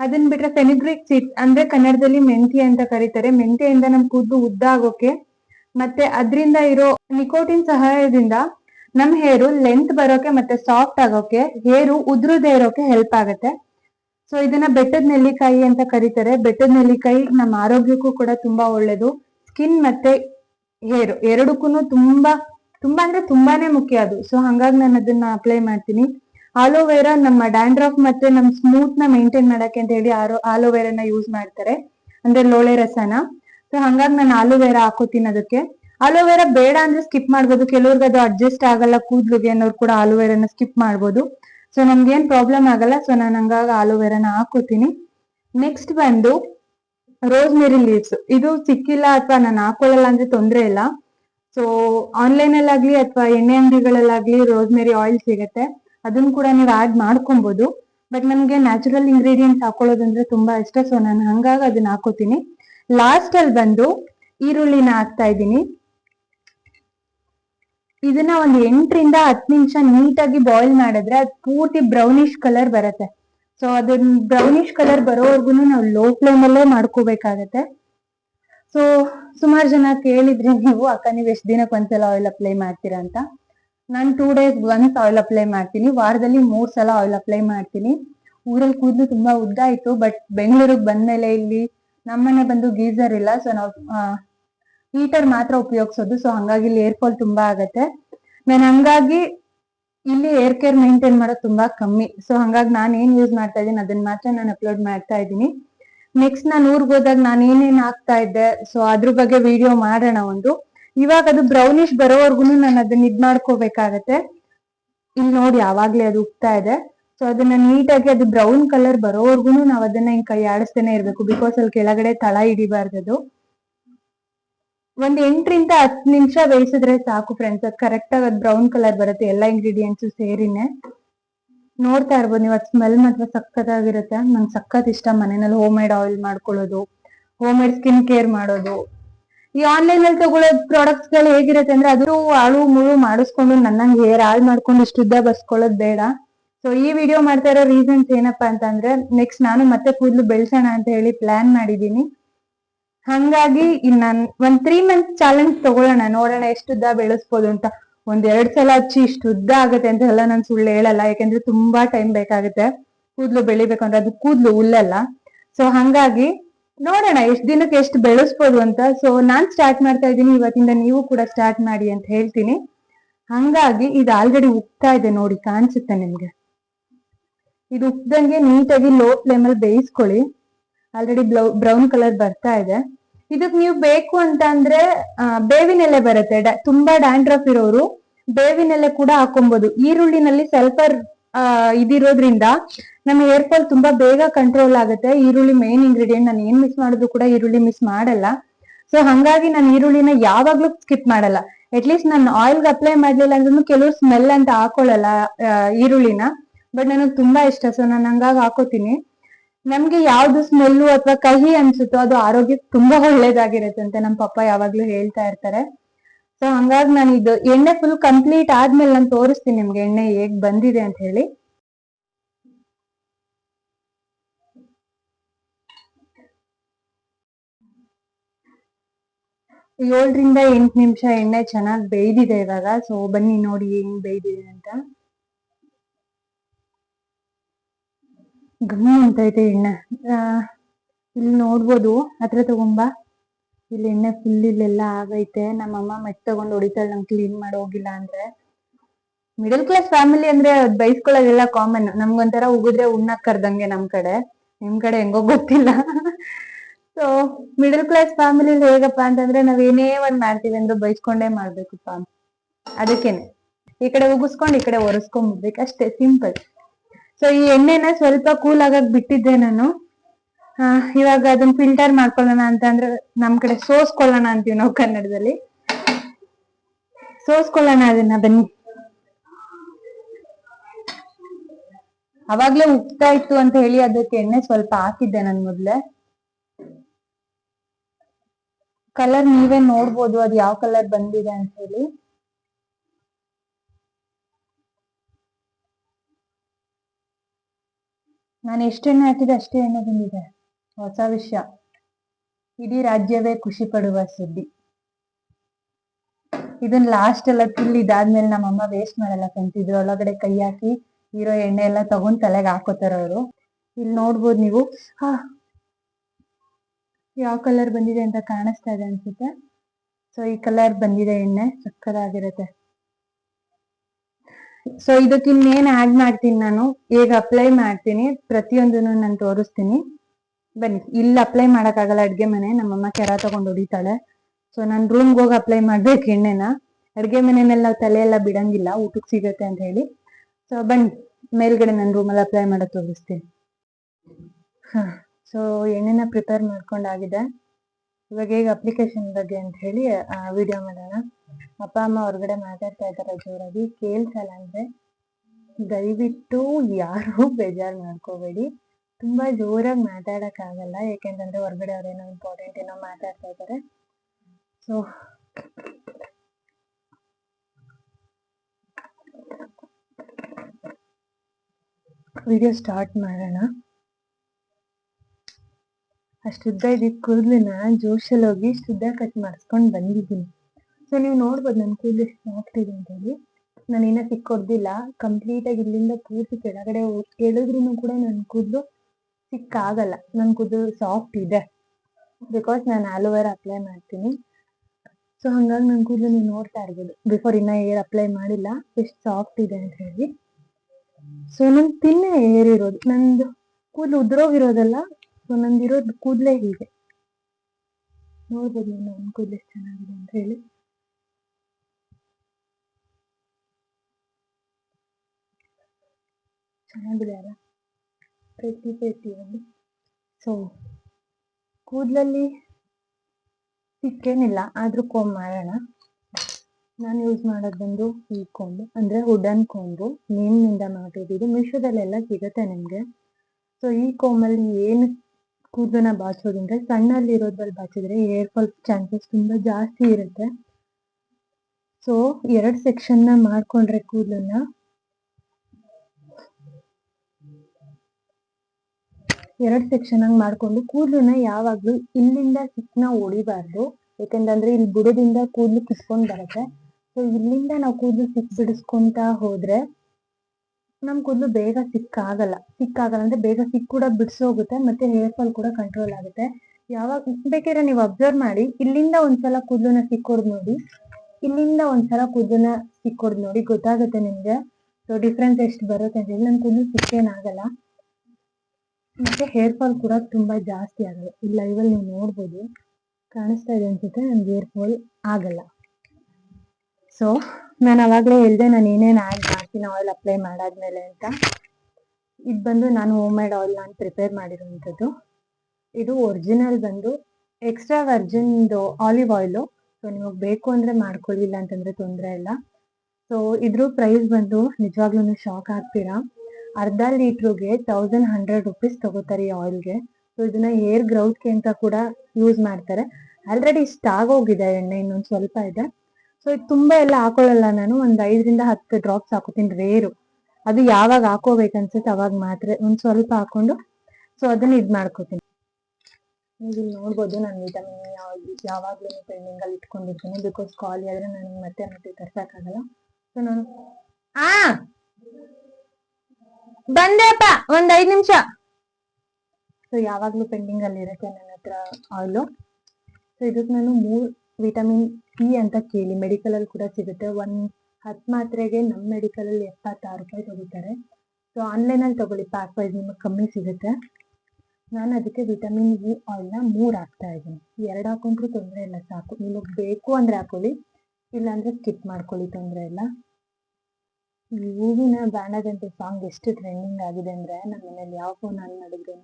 [SPEAKER 1] ಅದನ್ನ ಬಿಟ್ರೆ ಫೆನಿಗ್ರಿಕ್ ಸೀಡ್ಸ್ ಅಂದ್ರೆ ಕನ್ನಡದಲ್ಲಿ ಮೆಂತಿ ಅಂತ ಕರೀತಾರೆ. ಮೆಂತೆಯಿಂದ ನಮ್ ಕೂದಲು ಉದ್ದ ಆಗೋಕೆ ಮತ್ತೆ ಅದರಿಂದ ಇರೋ ನಿಕೋಟಿನ್ ಸಹಾಯದಿಂದ ನಮ್ ಹೇರು ಲೆಂತ್ ಬರೋಕೆ ಮತ್ತೆ ಸಾಫ್ಟ್ ಆಗೋಕೆ ಹೇರು ಉದ್ರದೇ ಇರೋಕೆ ಹೆಲ್ಪ್ ಆಗುತ್ತೆ. ಸೊ ಇದನ್ನ ಬೆಟ್ಟದ ನೆಲ್ಲಿಕಾಯಿ ಅಂತ ಕರೀತಾರೆ. ಬೆಟ್ಟದ ನೆಲ್ಲಿಕಾಯಿ ನಮ್ಮ ಆರೋಗ್ಯಕ್ಕೂ ಕೂಡ ತುಂಬಾ ಒಳ್ಳೇದು. ಸ್ಕಿನ್ ಮತ್ತೆ ಹೇರ್ ಎರಡಕ್ಕೂ ತುಂಬಾ ತುಂಬಾ ಅಂದ್ರೆ ತುಂಬಾನೇ ಮುಖ್ಯ ಅದು. ಸೊ ಹಂಗಾಗಿ ನಾನು ಅದನ್ನ ಅಪ್ಲೈ ಮಾಡ್ತೀನಿ. ಆಲೋವೆರಾ ನಮ್ಮ ಡ್ಯಾಂಡ್ರಫ್ ಮತ್ತೆ ನಮ್ಮ ಸ್ಮೂತ್ನ ಮೇಂಟೈನ್ ಮಾಡಕ್ಕೆ ಅಂತ ಹೇಳಿ ಆಲೋವೆರಾನ ಯೂಸ್ ಮಾಡ್ತಾರೆ. ಅಂದ್ರೆ ಲೋಳೆ ರಸನ. ಸೊ ಹಂಗಾಗಿ ನಾನು ಆಲೋವೆರಾ ಹಾಕೋತೀನಿ ಅದಕ್ಕೆ. ಆಲೋವೆರಾ ಬೇಡ ಅಂದ್ರೆ ಸ್ಕಿಪ್ ಮಾಡ್ಬೋದು. ಕೆಲವ್ರಿಗೆ ಅದು ಅಡ್ಜಸ್ಟ್ ಆಗಲ್ಲ ಕೂದ್ಲಿಗೆ ಅನ್ನೋರು ಕೂಡ ಆಲೋವೆರಾನ ಸ್ಕಿಪ್ ಮಾಡ್ಬೋದು. ಸೊ ನಮ್ಗೆ ಏನ್ ಪ್ರಾಬ್ಲಮ್ ಆಗಲ್ಲ. ಸೊ ನಾನು ಹಂಗಾಗಿ ಆಲೋವೆರಾನ ಹಾಕೋತೀನಿ. ನೆಕ್ಸ್ಟ್ ಬಂದು ರೋಸ್ ಮೆರಿ ಲೀವ್ಸ್ ಇದು ಸಿಕ್ಕಿಲ್ಲ ಅಥವಾ ನಾನು ಹಾಕೊಳ್ಳಲ್ಲ ಅಂದ್ರೆ ತೊಂದರೆ ಇಲ್ಲ. ಸೊ ಆನ್ಲೈನ್ ಅಲ್ಲಾಗ್ಲಿ ಅಥವಾ ಎಣ್ಣೆ ಅಂಗಡಿಗಳಲ್ಲಾಗ್ಲಿ ರೋಸ್ಮೆರಿ ಆಯಿಲ್ ಸಿಗುತ್ತೆ. ಅದನ್ನ ಕೂಡ ನೀವು ಆಡ್ ಮಾಡ್ಕೊಬಹುದು ಬಟ್ ನಮ್ಗೆ ನ್ಯಾಚುರಲ್ ಇಂಗ್ರೀಡಿಯೆಂಟ್ಸ್ ಹಾಕೊಳ್ಳೋದಂದ್ರೆ ತುಂಬಾ ಇಷ್ಟ ಸೊ ನಾನು ಹಂಗಾಗ ಅದನ್ನ ಹಾಕೋತೀನಿ. ಲಾಸ್ಟ್ ಅಲ್ಲಿ ಬಂದು ಈರುಳ್ಳಿನ ಹಾಕ್ತಾ ಇದ್ದೀನಿ. ಇದನ್ನ ಒಂದ್ ಎಂಟರಿಂದ ಹತ್ ನಿಮಿಷ ನೀಟಾಗಿ ಬಾಯ್ಲ್ ಮಾಡಿದ್ರೆ ಅದು ಪೂರ್ತಿ ಬ್ರೌನಿಶ್ ಕಲರ್ ಬರುತ್ತೆ. ಸೊ ಅದನ್ನ ಬ್ರೌನಿಶ್ ಕಲರ್ ಬರೋವರೆಗೂ ನಾವು ಲೋ ಫ್ಲೇಮ್ ಅಲ್ಲೇ ಮಾಡ್ಕೋಬೇಕಾಗತ್ತೆ. ಸೊ ಸುಮಾರು ಜನ ಕೇಳಿದ್ರಿ ನೀವು, ಅಕ್ಕ, ನೀವು ಎಷ್ಟು ದಿನಕ್ಕೆ ಒಂದ್ಸಲ ಆಯಿಲ್ ಅಪ್ಲೈ ಮಾಡ್ತೀರಾ? ಅಂತ. ನಾನು two days once oil apply ಮಾಡ್ತೀನಿ. ವಾರದಲ್ಲಿ ಮೂರ್ ಸಲ ಆಯಿಲ್ ಅಪ್ಲೈ ಮಾಡ್ತೀನಿ. ಊರಲ್ಲಿ ಕೂದಲು ತುಂಬಾ ಉದ್ದ ಇತ್ತು ಬಟ್ ಬೆಂಗಳೂರಿಗೆ ಬಂದ್ಮೇಲೆ ಇಲ್ಲಿ ನಮ್ಮನೆ ಬಂದು ಗೀಸರ್ ಇಲ್ಲ ಸೊ ನಾವು ಹೀಟರ್ ಮಾತ್ರ ಉಪಯೋಗಿಸೋದು ಸೊ ಹಂಗಾಗಿ ಇಲ್ಲಿ ಏರ್ ತುಂಬಾ ಆಗತ್ತೆ. ನಾನು ಹಂಗಾಗಿ ಇಲ್ಲಿ ಏರ್ ಕೇರ್ ಮೇಂಟೈನ್ ಮಾಡೋದು ತುಂಬಾ ಕಮ್ಮಿ. ಸೊ ಹಂಗಾಗಿ ನಾನು ಏನ್ ಯೂಸ್ ಮಾಡ್ತಾ ಇದ್ದೀನಿ, ಅದನ್ನ ಮಾತ್ರ ನಾನು ಅಪ್ಲೋಡ್ ಮಾಡ್ತಾ ಇದ್ದೀನಿ. ನೆಕ್ಸ್ಟ್ ನಾನು ಊರ್ಗ್ ಹೋದಾಗ ನಾನು ಏನೇನ್ ಹಾಕ್ತಾ ಇದ್ದೆ ಸೊ ಅದ್ರ ಬಗ್ಗೆ ವಿಡಿಯೋ ಮಾಡೋಣ ಒಂದು. ಇವಾಗ ಅದು ಬ್ರೌನಿಶ್ ಬರೋವರೆಗೂ ನಾನು ಅದನ್ನ ಇದ್ ಮಾಡ್ಕೋಬೇಕಾಗತ್ತೆ. ಇಲ್ಲಿ ನೋಡಿ ಯಾವಾಗ್ಲೇ ಅದು ಉಗ್ತಾ ಇದೆ. ಸೊ ಅದನ್ನ ನೀಟಾಗಿ ಅದು ಬ್ರೌನ್ ಕಲರ್ ಬರೋವರೆಗೂ ನಾವ್ ಅದನ್ನ ಹಿಂಗ್ ಕೈ ಆಡಿಸ್ತಾನೆ ಇರ್ಬೇಕು. ಬಿಕಾಸ್ ಅಲ್ಲಿ ಕೆಳಗಡೆ ತಳ ಹಿಡಿಬಾರ್ದು ಒಂದ್ ಎಂಟರಿಂದ ಹತ್ತು ನಿಮಿಷ ಬೇಯಿಸಿದ್ರೆ ಸಾಕು ಫ್ರೆಂಡ್ಸ್ ಅದು ಕರೆಕ್ಟ್ ಆಗಿ ಅದು ಬ್ರೌನ್ ಕಲರ್ ಬರುತ್ತೆ. ಎಲ್ಲಾ ಇಂಗ್ರೀಡಿಯೆಂಟ್ಸ್ ಸೇರಿನೇ. ನೋಡ್ತಾ ಇರ್ಬೋದು. ನೀವು ಅದು ಸ್ಮೆಲ್ ಮಾತ್ರ ಸಖತ್ತಾಗಿರುತ್ತೆ ನಂಗೆ ಸಖತ್ ಇಷ್ಟ ಮನೆಯಲ್ಲಿ ಹೋಮ್ ಮೇಡ್ ಆಯಿಲ್ ಮಾಡ್ಕೊಳ್ಳೋದು. ಹೋಮ್ ಮೇಡ್ ಸ್ಕಿನ್ ಕೇರ್ ಮಾಡೋದು. ಈ ಆನ್ಲೈನ್ ಅಲ್ಲಿ ತಗೊಳ್ಳೋ ಪ್ರಾಡಕ್ಟ್ಸ್ಗಳು ಹೇಗಿರುತ್ತೆ ಅಂದ್ರೆ ಅದು ಹಾಳು ಮುಳು ಮಾಡಿಸ್ಕೊಂಡು ನನ್ನಂಗೆ ಹೇರ್ ಹಾಳು ಮಾಡ್ಕೊಂಡು ಇಷ್ಟು ಉದ್ದ ಬಸ್ಕೊಳ್ಳೋದ್ ಬೇಡ. ಸೊ ಈ ವಿಡಿಯೋ ಮಾಡ್ತಾ ಇರೋ ರೀಸನ್ಸ್ ಏನಪ್ಪಾ ಅಂತಂದ್ರೆ ನೆಕ್ಸ್ಟ್ ನಾನು ಮತ್ತೆ ಕೂದಲು ಬೆಳ್ಸೋಣ ಅಂತ ಹೇಳಿ ಪ್ಲಾನ್ ಮಾಡಿದೀನಿ ಹಂಗಾಗಿ ಇನ್ ನಾನ್, ಒಂದ್ ತ್ರೀ ಮಂತ್ ಚಾಲೆಂಜ್ ತಗೊಳ್ಳೋಣ, ನೋಡೋಣ ಎಷ್ಟು ಉದ್ದ ಬೆಳೆಸ್ಬೋದು ಅಂತ. ಒಂದ್ ಎರಡ್ ಸಲ ಹಚ್ಚಿ ಇಷ್ಟು ಉದ್ದ ಆಗುತ್ತೆ ಅಂತ ಎಲ್ಲ ನಾನು ಸುಳ್ಳು ಹೇಳಲ್ಲ, ಯಾಕಂದ್ರೆ ತುಂಬಾ ಟೈಮ್ ಬೇಕಾಗುತ್ತೆ. ಕೂದ್ಲು ಬೆಳಿಬೇಕಂದ್ರೆ ಅದು ಕೂದ್ಲು ಉಲ್ಲಲ್ಲ. ಸೊ ಹಂಗಾಗಿ ನೋಡೋಣ ಎಷ್ಟು ದಿನಕ್ಕೆ ಎಷ್ಟು ಬೆಳೆಸ್ಬೋದು ಅಂತ. ಸೊ ನಾನ್ ಸ್ಟಾರ್ಟ್ ಮಾಡ್ತಾ ಇದ್ದೀನಿ. ಇವತ್ತಿಂದ ನೀವು ಕೂಡ ಸ್ಟಾರ್ಟ್ ಮಾಡಿ ಅಂತ ಹೇಳ್ತೀನಿ. ಹಂಗಾಗಿ ಇದು ಆಲ್ರೆಡಿ ಉಕ್ತಾ ಇದೆ ನೋಡಿ ಕಾಣಿಸುತ್ತೆ ನಿಮ್ಗೆ. ಇದು ಉಕ್ದಂಗೆ ನೀಟಾಗಿ ಲೋ ಫ್ಲೇಮ್ ಅಲ್ಲಿ ಬೇಯಿಸ್ಕೊಳ್ಳಿ. ಆಲ್ರೆಡಿ ಬ್ರೌನ್ ಕಲರ್ ಬರ್ತಾ ಇದೆ. ಇದಕ್ ನೀವು ಬೇಕು ಅಂತ ಅಂದ್ರೆ ಆ, ಬೇವಿನ ಎಲೆ ಬರುತ್ತೆ ತುಂಬಾ ಡ್ಯಾಂಡ್ರಫ್ ಇರೋರು ಬೇವಿನ ಎಲೆ ಕೂಡ ಹಾಕೊಬಹುದು ಈರುಳ್ಳಿನಲ್ಲಿ ಸಲ್ಫರ್ ಇದಿರೋದ್ರಿಂದ ನಮ್ಮ ಹೇರ್ ಫಾಲ್ ತುಂಬಾ ಬೇಗ ಕಂಟ್ರೋಲ್ ಆಗುತ್ತೆ. ಈರುಳ್ಳಿ ಮೇನ್ ಇಂಗ್ರೀಡಿಯೆಂಟ್ ನಾನು ಏನ್ ಮಿಸ್ ಮಾಡೋದು ಕೂಡ ಈರುಳ್ಳಿ ಮಿಸ್ ಮಾಡಲ್ಲ. ಸೊ ಹಂಗಾಗಿ ನಾನು ಈರುಳ್ಳಿನ ಯಾವಾಗ್ಲೂ ಸ್ಕಿಪ್ ಮಾಡಲ್ಲ. ಅಟ್ಲೀಸ್ಟ್ ನಾನು ಆಯಿಲ್ಗೆ ಅಪ್ಲೈ ಮಾಡ್ಲಿಲ್ಲ ಅಂದ್ರೂ ಕೆಲವು ಸ್ಮೆಲ್ ಅಂತ ಹಾಕೊಳ್ಳಲ್ಲ ಈರುಳ್ಳಿನ. ಬಟ್ ನನಗೆ ತುಂಬಾ ಇಷ್ಟ ಸೊ ನಾನು ಹಂಗಾಗಿ ಹಾಕೋತೀನಿ. ನಮ್ಗೆ ಯಾವ್ದು ಸ್ಮೆಲ್ಲು ಅಥವಾ ಕಹಿ ಅನ್ಸುತ್ತೋ ಅದು ಆರೋಗ್ಯಕ್ಕೆ ತುಂಬಾ ಒಳ್ಳೇದಾಗಿರುತ್ತೆ ಅಂತ ನಮ್ಮ ಪಪ್ಪ ಯಾವಾಗ್ಲೂ ಹೇಳ್ತಾ ಇರ್ತಾರೆ. ಸೊ ಹಂಗಾಗಿ ನಾನು ಇದು ಎಣ್ಣೆ ಫುಲ್ ಕಂಪ್ಲೀಟ್ ಆದ್ಮೇಲೆ ನಾನು ತೋರಿಸ್ತೀನಿ ನಿಮ್ಗೆ ಎಣ್ಣೆ ಹೇಗ್ ಬಂದಿದೆ ಅಂತ ಹೇಳಿ. ಏಳರಿಂದ ಎಂಟು ನಿಮಿಷ ಎಣ್ಣೆ ಚೆನ್ನಾಗಿ ಬೇಯ್ದಿದೆ ಇವಾಗ. ಸೊ ಬನ್ನಿ ನೋಡಿ ಹೆಂಗ್ ಬೇಯ್ದಿದೆ ಅಂತ. ಘಮ್ ಅಂತೈತೆ ಎಣ್ಣೆ. ಆ, ಇಲ್ಲಿ ನೋಡ್ಬೋದು. ಹತ್ರ ತಗೊಂಬಾ. ಇಲ್ಲಿ ಎಣ್ಣೆ ಫುಲ್ ಇಲ್ಲೆಲ್ಲ ಆಗೈತೆ. ನಮ್ಮಮ್ಮ ಮೆಟ್ ತಗೊಂಡ್ ಹೊಡಿತಾಳೆ ನಂಗೆ ಕ್ಲೀನ್ ಮಾಡಿ ಹೋಗಿಲ್ಲ ಅಂದ್ರೆ. ಮಿಡಲ್ ಕ್ಲಾಸ್ ಫ್ಯಾಮಿಲಿ ಅಂದ್ರೆ ಅದ್ ಬೈಸ್ಕೊಳ್ಳೋದೆಲ್ಲ ಕಾಮನ್ ನಮ್ಗೊಂಥರ ಉಗಿದ್ರೆ ಉಣ್ಣಕ್ ಕರ್ದಂಗೆ ನಮ್ ಕಡೆ. ನಿಮ್ ಕಡೆ ಹೆಂಗೋ ಗೊತ್ತಿಲ್ಲ. ಸೊ ಮಿಡಲ್ ಕ್ಲಾಸ್ ಫ್ಯಾಮಿಲಿ ಹೇಗಪ್ಪ ಅಂತಂದ್ರೆ ನಾವ್ ಏನೇ ಒಂದ್ ಮಾಡ್ತೀವಿ ಅಂದ್ರೆ ಬೈಸ್ಕೊಂಡೇ ಮಾಡ್ಬೇಕಪ್ಪ. ಅದಕ್ಕೇನೆ. ಈ ಕಡೆ ಉಗಿಸ್ಕೊಂಡ್, ಈ ಕಡೆ ಒರೆಸ್ಕೊಂಡ್ಬಿಡ್ಬೇಕು ಅಷ್ಟೇ ಸಿಂಪಲ್ ಸೊ ಈ ಎಣ್ಣೆನ ಸ್ವಲ್ಪ ಕೂಲ್ ಆಗಕ್ ಬಿಟ್ಟಿದ್ದೆ ನಾನು. ಇವಾಗ ಅದನ್ನ ಫಿಲ್ಟರ್ ಮಾಡ್ಕೊಳ್ಳೋಣ ಅಂತ ಅಂದ್ರೆ ನಮ್ ಕಡೆ ಸೋಸ್ಕೊಳ್ಳೋಣ ಅಂತೀವಿ ನಾವು ಕನ್ನಡದಲ್ಲಿ. ಸೋಸ್ಕೊಳ್ಳೋಣ ಅದನ್ನ, ಬನ್ನಿ. ಅವಾಗ್ಲೇ ಉಪ್ತಾ ಇತ್ತು ಅಂತ ಹೇಳಿ ಅದಕ್ಕೆ ಎಣ್ಣೆ ಸ್ವಲ್ಪ ಹಾಕಿದ್ದೆ ನಾನು ಮೊದ್ಲೇ. ಕಲರ್ ನೀವೇ ನೋಡ್ಬೋದು, ಅದು ಯಾವ ಕಲರ್ ಬಂದಿದೆ ಅಂತ ಹೇಳಿ. ನಾನು ಎಷ್ಟೆಣ್ಣೆ ಹಾಕಿದೆ ಅಷ್ಟೇ ಎಣ್ಣೆ ಬಂದಿದೆ. ಹೊಸ ವಿಷಯ. ಇಡೀ ರಾಜ್ಯವೇ ಖುಷಿ ಪಡುವ ಸುದ್ದಿ. ಇದನ್ನ ಲಾಸ್ಟ್ ಎಲ್ಲ ಫುಲ್ ಇದಾದ್ಮೇಲೆ ನಮ್ಮಮ್ಮ ವೇಸ್ಟ್ ಮಾಡಲ್ಲ ಕಂತಿದ್ರು. ಒಳಗಡೆ ಕೈ ಹಾಕಿ ಇರೋ ಎಣ್ಣೆ ಎಲ್ಲ ತಗೊಂಡ್ ತಲೆಗೆ ಹಾಕೋತಾರ ಅವರು ಇಲ್ಲಿ ನೋಡ್ಬೋದು ನೀವು. ಹಾ ಯಾವ ಕಲರ್ ಬಂದಿದೆ ಅಂತ ಕಾಣಿಸ್ತಾ ಇದೆ ಅನ್ಸುತ್ತೆ. ಸೊ ಈ ಕಲರ್ ಬಂದಿದೆ ಎಣ್ಣೆ, ಸಕ್ಕದಾಗಿರುತ್ತೆ. ಸೊ ಇದಕ್ಕೆ ಇನ್ನೇನ್ ಆಡ್ ಮಾಡ್ತೀನಿ ನಾನು? ಈಗ ಅಪ್ಲೈ ಮಾಡ್ತೀನಿ. ಪ್ರತಿಯೊಂದನ್ನು ನಾನು ತೋರಿಸ್ತೀನಿ. ಬನ್ನಿ. ಇಲ್ಲಿ ಅಪ್ಲೈ ಮಾಡೋಕ್ಕಾಗಲ್ಲ ಅಡುಗೆ ಮನೆ. ನಮ್ಮಮ್ಮ ಕೆರ ತಗೊಂಡು ಹೊಡಿತಾಳೆ. ಸೊ ನಾನು ರೂಮ್ಗೆ ಹೋಗಿ ಅಪ್ಲೈ ಮಾಡ್ಬೇಕು ಎಣ್ಣೆನ. ಅಡ್ಗೆ ಮೇಲೆ ನಾವು ತಲೆ ಎಲ್ಲ ಬಿಡಂಗಿಲ್ಲ. ಊಟಕ್ಕೆ ಸಿಗುತ್ತೆ ಅಂತ ಹೇಳಿ. ಸೊ ಬನ್ನಿ. ಮೇಲ್ಗಡೆ ನಾನು ರೂಮಲ್ಲಿ ಅಪ್ಲೈ ಮಾಡೋದು ತೋರಿಸ್ತೀನಿ. ಹಾ. ಸೊ ಎಣ್ಣೆನ ಪ್ರಿಪೇರ್ ಮಾಡ್ಕೊಂಡಾಗಿದೆ. ಇವಾಗ ಹೇಗೆ ಅಪ್ಲಿಕೇಶನ್ ಬಗ್ಗೆ ಅಂತ ಹೇಳಿ ವಿಡಿಯೋ ಮಾಡೋಣ. ಅಪ್ಪ, ಅಮ್ಮ ಹೊರಗಡೆ ಮಾತಾಡ್ತಾ ಇದ್ದಾರೆ ಜೋರಾಗಿ. ಕೇಳ್ಸಲ್ಲ ಅಂದರೆ ದಯವಿಟ್ಟು ಯಾರು ಬೇಜಾರು ಮಾಡ್ಕೋಬೇಡಿ. ತುಂಬಾ ಜೋರಾಗಿ ಮಾತಾಡೋಕ್ಕಾಗಲ್ಲ. ಯಾಕೆಂದ್ರೆ ಹೊರಗಡೆ ಅವ್ರೇನೋ ಇಂಪಾರ್ಟೆಂಟ್ ಏನೋ ಮಾತಾಡ್ತಾ ಇದ್ದಾರೆ. ಸೊ ವಿಡಿಯೋ ಸ್ಟಾರ್ಟ್ ಮಾಡೋಣ. ಅಷ್ಟುದ್ದ ಇದ್ದಿದ್ದ ಕೂದಲನ್ನ ಜೋಶಲ್ಲಿ ಹೋಗಿ ಶುದ್ಧ ಕಟ್ ಮಾಡಿಸ್ಕೊಂಡು ಬಂದಿದ್ದೀನಿ. ಸೊ ನೀವು ನೋಡ್ಬೋದು ನನ್ನ ಕೂದಲು ಎಷ್ಟು ಇದೆ ಅಂತ ಹೇಳಿ. ನಾನು ಇನ್ನೂ ಸಿಕ್ಕೊಡ್ದಿಲ್ಲ. ಕಂಪ್ಲೀಟಾಗಿ ಇಲ್ಲಿಂದ ಪೂರ್ತಿ ಕೆಳಗಡೆ ಎಳೆದ್ರೂ ಕೂಡ ನನ್ನ ಕೂದಲು ಸಿಕ್ಕಾಗಲ್ಲ. ನನ್ನ ಕೂದಲು ಸಾಫ್ಟ್ ಇದೆ. ಬಿಕಾಸ್ ನಾನು ಆಲೋವೆರಾ ಅಪ್ಲೈ ಮಾಡ್ತೀನಿ. ಸೊ ಹಂಗಾಗಿ ನನ್ನ ಕೂದಲು ನೀವು ನೋಡ್ತಾ ಇರ್ಬೋದು. ಬಿಫೋರ್ ಇನ್ನ ಏರ್ ಅಪ್ಲೈ ಮಾಡಿಲ್ಲ. ಎಷ್ಟು ಸಾಫ್ಟ್ ಇದೆ ಅಂತ ಹೇಳಿ. ಸೊ ನನ್ ತಿನ್ನ ಏರ್ ಇರೋದು. ನಂದು ಕೂದಲು ಉದ್ರೋಗಿರೋದಲ್ಲ. ಸೊ ನಂದಿರೋದು ಕೂದಲೇ ಹೀಗೆ. ನೋಡ್ಬೋದು ನನ್ನ ಕೂದಲು ಎಷ್ಟು ಚೆನ್ನಾಗಿದೆ ಅಂತ ಹೇಳಿ. ಚೆನ್ನಾಗಿದೆ ಅಲ್ಲ ಪ್ರತಿ ಪ್ರತಿಯೊಂದು ಸೊ ಕೂದಲಲ್ಲಿ ಸಿಕ್ಕೇನಿಲ್ಲ ಆದರೂ ಕೋಮ್ ಮಾಡೋಣ. ನಾನು ಯೂಸ್ ಮಾಡೋದು ಬಂದು ಈ ಕೊಂಬು ಅಂದರೆ ವುಡನ್ ಕೊಂಬು ನೀರಿನಿಂದ ಮಾಡಿರೋದು ಮೀಶೋದಲ್ಲೆಲ್ಲ ಸಿಗುತ್ತೆ ನಿಮಗೆ ಸೊ ಈ ಕೋಮಲ್ಲಿ ಏನು ಕೂದಲನ್ನ ಬಾಚೋದಂದ್ರೆ ಸಣ್ಣಲ್ಲಿರೋದ್ರಲ್ಲಿ ಬಾಚಿದ್ರೆ ಏರ್ ಫಾಲ್ ಚಾನ್ಸಸ್ ತುಂಬಾ ಜಾಸ್ತಿ ಇರುತ್ತೆ. ಸೊ ಎರಡು ಸೆಕ್ಷನ್ನ ಮಾಡ್ಕೊಂಡ್ರೆ ಕೂದಲನ್ನ. ಎರಡ್ ಸೆಕ್ಷನ್ ಆಗಿ ಮಾಡ್ಕೊಂಡು ಕೂದಲನ್ನ ಯಾವಾಗಲೂ ಇಲ್ಲಿಂದ ಸಿಕ್ನ ಹೊಡಿಬಾರ್ದು ಯಾಕಂದ್ರೆ ಇಲ್ಲಿ ಬುಡದಿಂದ ಕೂದಲು ಕಿತ್ಕೊಂಡ್ ಬರುತ್ತೆ. ಸೊ ಇಲ್ಲಿಂದ ನಾವು ಕೂದಲು ಸಿಕ್ ಬಿಡಿಸ್ಕೊಂತ ಹೋದ್ರೆ ನಮ್ ಕೂದಲು ಬೇಗ ಸಿಕ್ಕಾಗಲ್ಲ. ಸಿಕ್ಕಾಗಲ್ಲ ಅಂದ್ರೆ ಬೇಗ ಸಿಕ್ ಕೂಡ ಬಿಡಿಸೋಗುತ್ತೆ, ಮತ್ತೆ ಹೇರ್ ಫಾಲ್ ಕೂಡ ಕಂಟ್ರೋಲ್ ಆಗುತ್ತೆ. ಯಾವಾಗ, ಬೇಕಾದ್ರೆ ನೀವು ಅಬ್ಸರ್ವ್ ಮಾಡಿ, ಇಲ್ಲಿಂದ ಒಂದ್ಸಲ ಕೂದಲನ್ನ ಸಿಕ್ಕೋದ್ ನೋಡಿ. ಇಲ್ಲಿಂದ ಒಂದ್ಸಲ ಕೂದಲನ್ನ ಸಿಕ್ಕೋದ್ ನೋಡಿ, ಗೊತ್ತಾಗುತ್ತೆ ನಿಮ್ಗೆ. ಸೊ ಡಿಫ್ರೆನ್ಸ್ ಎಷ್ಟು ಬರುತ್ತೆ ಅಂತ ಹೇಳಿ, ನನ್ ಕೂದಲು ಸಿಕ್ಕೇನಾಗಲ್ಲ ಮತ್ತೆ ಹೇರ್ ಫಾಲ್ ಕೂಡ ತುಂಬಾ ಜಾಸ್ತಿ ಆಗಲ್ಲ. ಈ ಅಲ್ಲಿ ನೀವು ನೋಡ್ಬೋದು, ಕಾಣಿಸ್ತಾ ಇದೆ ಅನ್ಸುತ್ತೆ, ನನ್ಗೆ ಹೇರ್ ಫಾಲ್ ಆಗಲ್ಲ. ಸೊ ನಾನು ಅವಾಗಲೇ ಹೇಳ್ದೆ, ನಾನು ಏನೇನು ಆ್ಯಡ್ ಮಾಡ್ತೀನಿ ಆಯಿಲ್ ಅಪ್ಲೈ ಮಾಡಾದ್ಮೇಲೆ ಅಂತ. ಇದು ಬಂದು ನಾನು ಹೋಮ್ ಮೇಡ್ ಆಯಿಲ್ ನಾನು ಪ್ರಿಪೇರ್ ಮಾಡಿರುವಂಥದ್ದು. ಇದು ಒರಿಜಿನಲ್ ಬಂದು ಎಕ್ಸ್ಟ್ರಾ ವರ್ಜಿನ್ದು ಆಲಿವ್ ಆಯಿಲು ಸೊ ನಿಮಗೆ ಬೇಕು ಅಂದ್ರೆ ಮಾಡ್ಕೊಳ್ಳಿಲ್ಲ ಅಂತಂದ್ರೆ ತೊಂದರೆ ಇಲ್ಲ. ಸೊ ಇದ್ರ ಪ್ರೈಸ್ ಬಂದು ನಿಜವಾಗ್ಲೂ ಶಾಕ್ ಆಗ್ತೀರಾ? ಅರ್ಧ ಲೀಟ್ರಿಗೆ ತೌಸಂಡ್ ಹಂಡ್ರೆಡ್ ರುಪೀಸ್ ತಗೋತಾರೆ ಈ ಆಯಿಲ್ಗೆ ಸೊ ಇದನ್ನ ಹೇರ್ ಗ್ರೌತ್ಗೆ ಅಂತ ಕೂಡ ಯೂಸ್ ಮಾಡ್ತಾರೆ. ಆಲ್ರೆಡಿ ಇಷ್ಟ ಆಗೋಗಿದೆ ಎಣ್ಣೆ ಇನ್ನೊಂದು ಸ್ವಲ್ಪ ಇದೆ. ಸೊ ಇದು ತುಂಬಾ ಎಲ್ಲ ಹಾಕೊಳ್ಳಲ್ಲ ನಾನು. ಒಂದ್ ಐದರಿಂದ ಹತ್ತು ಡ್ರಾಪ್ಸ್ ಹಾಕೋತೀನಿ ರೇರು ಅದು ಯಾವಾಗ ಹಾಕೋಬೇಕನ್ಸುತ್ತೆ ಅವಾಗ ಮಾತ್ರ ಒಂದ್ ಸ್ವಲ್ಪ ಹಾಕೊಂಡು ಸೊ ಅದನ್ನ ಇದ್ ಮಾಡ್ಕೋತೀನಿ. ಇಲ್ಲಿ ನೋಡ್ಬೋದು ನಾನು ವಿಟಮಿನ್ ಯಾವಾಗ್ಲೂ ಪೆಂಡಿಂಗ್ ಅಲ್ಲಿ ಇಟ್ಕೊಂಡಿರ್ತೀನಿ ಬಿಕಾಸ್ ಕಾಲ್ ಆದ್ರೆ ನನಗೆ ಮತ್ತೆ ಮತ್ತೆ ತರ್ಸಕ್ಕಾಗಲ್ಲ. ಸೊ ನಾನು, ಆ! ಬಂದೆಪ್ಪ ಒಂದು ಐದ್ ನಿಮಿಷ. ಸೊ ಯಾವಾಗಲೂ ಪೆಂಡಿಂಗ್ ಅಲ್ಲಿ ಇರುತ್ತೆ ನನ್ನ ಹತ್ರ ಆಯಿಲು ಸೊ ಇದಕ್ಕೆ ನಾನು ಮೂರ್ ವಿಟಮಿನ್ ಇ ಅಂತ ಕೇಳಿ ಮೆಡಿಕಲ್ ಅಲ್ಲಿ ಕೂಡ ಸಿಗುತ್ತೆ. ಒಂದ್ ಹತ್ತು ಮಾತ್ರೆಗೆ ನಮ್ಮ ಮೆಡಿಕಲ್ ಅಲ್ಲಿ ಎಪ್ಪತ್ತಾರು ರೂಪಾಯಿ ತಗೋತಾರೆ ಸೊ ಆನ್ಲೈನ್ ಅಲ್ಲಿ ತಗೊಳ್ಳಿ. ಪ್ಯಾಕ್ ವೈಸ್ ನಿಮಗೆ ಕಮ್ಮಿ ಸಿಗುತ್ತೆ. ನಾನು ಅದಕ್ಕೆ ವಿಟಮಿನ್ ಇ ಆಯಿಲ್ನ ಮೂರ್ ಹಾಕ್ತಾ ಇದ್ದೀನಿ. ಎರಡು ಹಾಕೊಂಡ್ರು ತೊಂದರೆ ಇಲ್ಲ, ಸಾಕು. ನಿಮಗೆ ಬೇಕು ಅಂದ್ರೆ ಹಾಕೊಳ್ಳಿ. ಇಲ್ಲಾಂದರೆ ಸ್ಕಿಪ್ ಮಾಡ್ಕೊಳ್ಳಿ, ತೊಂದರೆ ಇಲ್ಲ. ಈ ಹೂವಿನ ಬಾಣದಂತೆ ಸಾಂಗ್ ಎಷ್ಟು ಟ್ರೆಂಡಿಂಗ್ ಆಗಿದೆ ಅಂದ್ರೆ ನಮ್ಮ ಮನೇಲಿ ಯಾವ ಫೋನ್ ಆನ್ ಮಾಡಿದ್ರು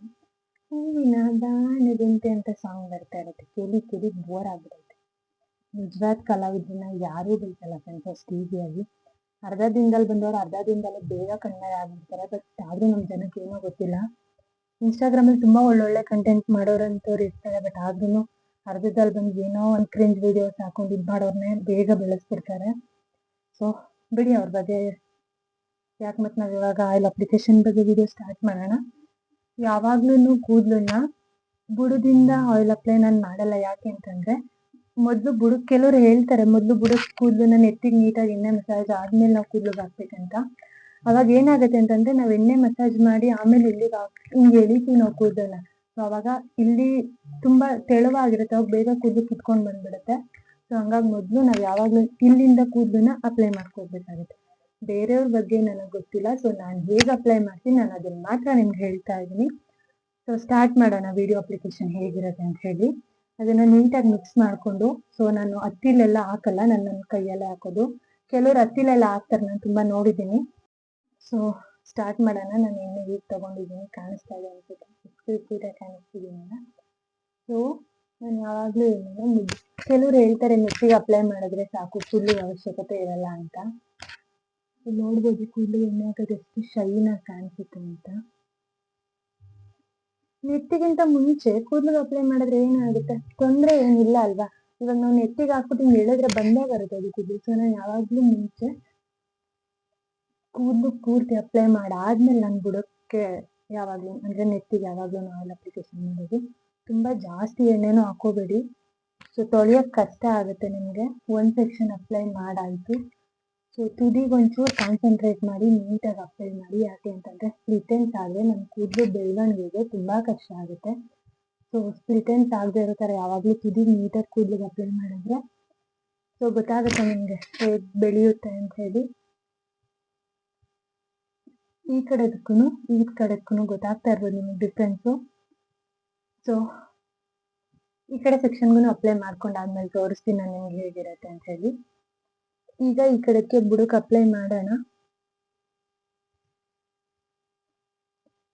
[SPEAKER 1] ಹೂವಿನ ಬಾಣದಂತೆ ಅಂತ ಸಾಂಗ್ ಬರ್ತಾ ಇರುತ್ತೆ. ಕೇಳಿ ಕೇಳಿ ಬೋರ್ ಆಗ್ಬಿಡುತ್ತೆ. ನಿಜವಾದ ಕಲಾವಿದ್ರನ್ನ ಯಾರೂ ಬೀಳ್ತಲ್ಲ ಫ್ರೆಂಡ್ಸ್ ಅಷ್ಟು ಈಸಿಯಾಗಿ ಅರ್ಧ ದಿನದಲ್ಲಿ ಬಂದವರು ಅರ್ಧ ದಿನದಲ್ಲೇ ಬೇಗ ಕಣ್ಮರೆ ಆಗ್ಬಿಡ್ತಾರೆ. ಬಟ್ ಆದ್ರೂ ನಮ್ಮ ಜನಕ್ಕೆ ಏನೋ ಗೊತ್ತಿಲ್ಲ. ಇನ್ಸ್ಟಾಗ್ರಾಮಲ್ಲಿ ತುಂಬಾ ಒಳ್ಳೊಳ್ಳೆ ಕಂಟೆಂಟ್ ಮಾಡೋರಂಥವ್ರು ಇರ್ತಾರೆ. ಬಟ್ ಆದ್ರೂ ಅರ್ಧದಲ್ಲಿ ಬಂದು ಏನೋ ಒಂದು ಕ್ರಿಂಜ್ ವಿಡಿಯೋಸ್ ಹಾಕೊಂಡು ಇದು ಮಾಡೋರನ್ನೇ ಬೇಗ ಬೆಳೆಸ್ಬಿಡ್ತಾರೆ. ಸೊ ಬಿಡಿ ಅವ್ರ ಬಗ್ಗೆ. ಯಾಕೆ ಮತ್ತು ನಾವು ಇವಾಗ ಆಯಿಲ್ ಅಪ್ಲಿಕೇಶನ್ ಬಗ್ಗೆ ವಿಡಿಯೋ ಸ್ಟಾರ್ಟ್ ಮಾಡೋಣ? ಯಾವಾಗ್ಲೂ ಕೂದಲನ್ನ ಬುಡದಿಂದ ಆಯಿಲ್ ಅಪ್ಲೈ ನಾನು ಮಾಡಲ್ಲ. ಯಾಕೆ ಅಂತಂದ್ರೆ ಮೊದಲು ಬುಡಕ್ ಕೆಲವ್ರು ಹೇಳ್ತಾರೆ, ಮೊದಲು ಬುಡಕ್ ಕೂದಲನ್ನ ಎತ್ತಿಗೆ ನೀಟಾಗಿ ಎಣ್ಣೆ ಮಸಾಜ್ ಆದ್ಮೇಲೆ ನಾವು ಕೂದಲಿಗೆ ಹಾಕ್ಬೇಕಂತ. ಅವಾಗ ಏನಾಗುತ್ತೆ ಅಂತಂದ್ರೆ ನಾವು ಎಣ್ಣೆ ಮಸಾಜ್ ಮಾಡಿ ಆಮೇಲೆ ಇಲ್ಲಿಗೆ ಹಿಂಗೆ ಎಳಿತೀವಿ ನಾವು ಕೂದಲನ್ನ. ಸೊ ಅವಾಗ ಇಲ್ಲಿ ತುಂಬಾ ತೆಳುವಾಗಿರುತ್ತೆ, ಅವಾಗ ಬೇಗ ಕೂದಲು ಕಿತ್ಕೊಂಡು ಬಂದ್ಬಿಡುತ್ತೆ. ಸೊ ಹಂಗಾಗಿ ಮೊದಲು ನಾವು ಯಾವಾಗ್ಲೂ ಇಲ್ಲಿಂದ ಕೂದಲನ್ನ ಅಪ್ಲೈ ಮಾಡ್ಕೋಬೇಕಾಗುತ್ತೆ ಬೇರೆಯವ್ರ ಬಗ್ಗೆ ನನಗೆ ಗೊತ್ತಿಲ್ಲ ಸೊ ನಾನು ಹೇಗೆ ಅಪ್ಲೈ ಮಾಡ್ತೀನಿ ನಾನು ಅದನ್ನ ಮಾತ್ರ ನಿಮ್ಗೆ ಹೇಳ್ತಾ ಇದ್ದೀನಿ. ಸೊ ಸ್ಟಾರ್ಟ್ ಮಾಡೋಣ ವಿಡಿಯೋ ಅಪ್ಲಿಕೇಶನ್ ಹೇಗಿರುತ್ತೆ ಅಂತ ಹೇಳಿ. ಅದನ್ನ ನೀಟಾಗಿ ಮಿಕ್ಸ್ ಮಾಡಿಕೊಂಡು ಸೊ ನಾನು ಹತ್ತಿಲೆಲ್ಲ ಹಾಕಲ್ಲ, ನಾನು ನನ್ನ ಕೈಯಲ್ಲೇ ಹಾಕೋದು. ಕೆಲವರು ಹತ್ತಿಲೆಲ್ಲ ಹಾಕ್ತಾರೆ, ನಾನು ತುಂಬ ನೋಡಿದ್ದೀನಿ. ಸೊ ಸ್ಟಾರ್ಟ್ ಮಾಡೋಣ. ನಾನು ಎಣ್ಣೆ ಹೀಗೆ ತಗೊಂಡಿದ್ದೀನಿ, ಕಾಣಿಸ್ತಾ ಇದೆ ಅನ್ಸುತ್ತೆ. ಕೂಡ ಕಾಣಿಸ್ತಿದ್ದೀನಿ ಸೊ ನಾನು ಯಾವಾಗಲೂ ಮುದ್ದು ಕೆಲವರು ಹೇಳ್ತಾರೆ ಮಿಕ್ಸಿಗೆ ಅಪ್ಲೈ ಮಾಡಿದ್ರೆ ಸಾಕು ಫುಲ್ಲು ಅವಶ್ಯಕತೆ ಇರಲ್ಲ ಅಂತ. ನೋಡ್ಬೋದು ಕೂದಲು ಎಣ್ಣೆ ಹಾಕೋದು ಎಷ್ಟು ಶೈನಾಗಿ ಕಾಣಿಸುತ್ತೆ ಅಂತ. ನೆತ್ತಿಗಿಂತ ಮುಂಚೆ ಕೂದಲಿಗೆ ಅಪ್ಲೈ ಮಾಡಿದ್ರೆ ಏನಾಗುತ್ತೆ? ತೊಂದರೆ ಏನಿಲ್ಲ ಅಲ್ವಾ? ಇವಾಗ ನಾವು ನೆತ್ತಿಗೆ ಹಾಕ್ಬಿಟ್ಟು ಹೇಳಿದ್ರೆ ಬಂದೇ ಬರುತ್ತೆ ಅದು ಕೂದಲು. ಸೊ ನಾನು ಯಾವಾಗ್ಲೂ ಮುಂಚೆ ಕೂದಲು ಪೂರ್ತಿ ಅಪ್ಲೈ ಮಾಡಾದ್ಮೇಲೆ ನಾನು ಬುಡಕ್ಕೆ ಯಾವಾಗ್ಲೂ, ಅಂದರೆ ನೆತ್ತಿಗೆ ಯಾವಾಗಲೂ ಆಯಿಲ್ ಅಪ್ಲಿಕೇಶನ್ ಮಾಡೋದು. ತುಂಬ ಜಾಸ್ತಿ ಎಣ್ಣೆನೂ ಹಾಕೋಬೇಡಿ ಸೊ ತೊಳೆಯೋಕ್ಕೆ ಕಷ್ಟ ಆಗುತ್ತೆ ನಿಮಗೆ. ಒಂದು ಸೆಕ್ಷನ್ ಅಪ್ಲೈ ಮಾಡಾಯಿತು. ಸೊ ತುದಿಗೆ ಒಂಚೂರು ಕಾನ್ಸಂಟ್ರೇಟ್ ಮಾಡಿ ನೀಟಾಗಿ ಅಪ್ಲೈ ಮಾಡಿ. ಯಾಕೆ ಅಂತಂದರೆ ಸ್ಪ್ಲಿಟೆನ್ಸ್ ಆದರೆ ನಮ್ಮ ಕೂದಲು ಬೆಳವಣಿಗೆಗೆ ತುಂಬ ಕಷ್ಟ ಆಗುತ್ತೆ. ಸೊ ಸ್ಪ್ಲಿಟೆನ್ಸ್ ಆಗದೆ ಇರೋ ಥರ ಯಾವಾಗಲೂ ತುದಿಗೆ ನೀಟಾಗಿ ಕೂದಲಿಗೆ ಅಪ್ಲೈ ಮಾಡಿದ್ರೆ ಸೊ ಗೊತ್ತಾಗುತ್ತೆ ನಿಮಗೆ ಹೇಗೆ ಬೆಳೆಯುತ್ತೆ ಅಂತ ಹೇಳಿ. ಈ ಕಡೆದಕ್ಕೂ ಈ ಕಡೆದಕ್ಕೂ ಗೊತ್ತಾಗ್ತಾ ಇರ್ಬೋದು ನಿಮಗೆ ಡಿಫ್ರೆನ್ಸು ಸೊ ಈ ಕಡೆ ಸೆಕ್ಷನ್ಗೂ ಅಪ್ಲೈ ಮಾಡ್ಕೊಂಡಾದ್ಮೇಲೆ ತೋರಿಸ್ತೀನಿ ನಾನು ನಿಮ್ಗೆ ಹೇಗಿರುತ್ತೆ ಅಂತ ಹೇಳಿ. ಈಗ ಈ ಕಡೆಗೆ ಬುಡಕ್ಕೆ ಅಪ್ಲೈ ಮಾಡೋಣ.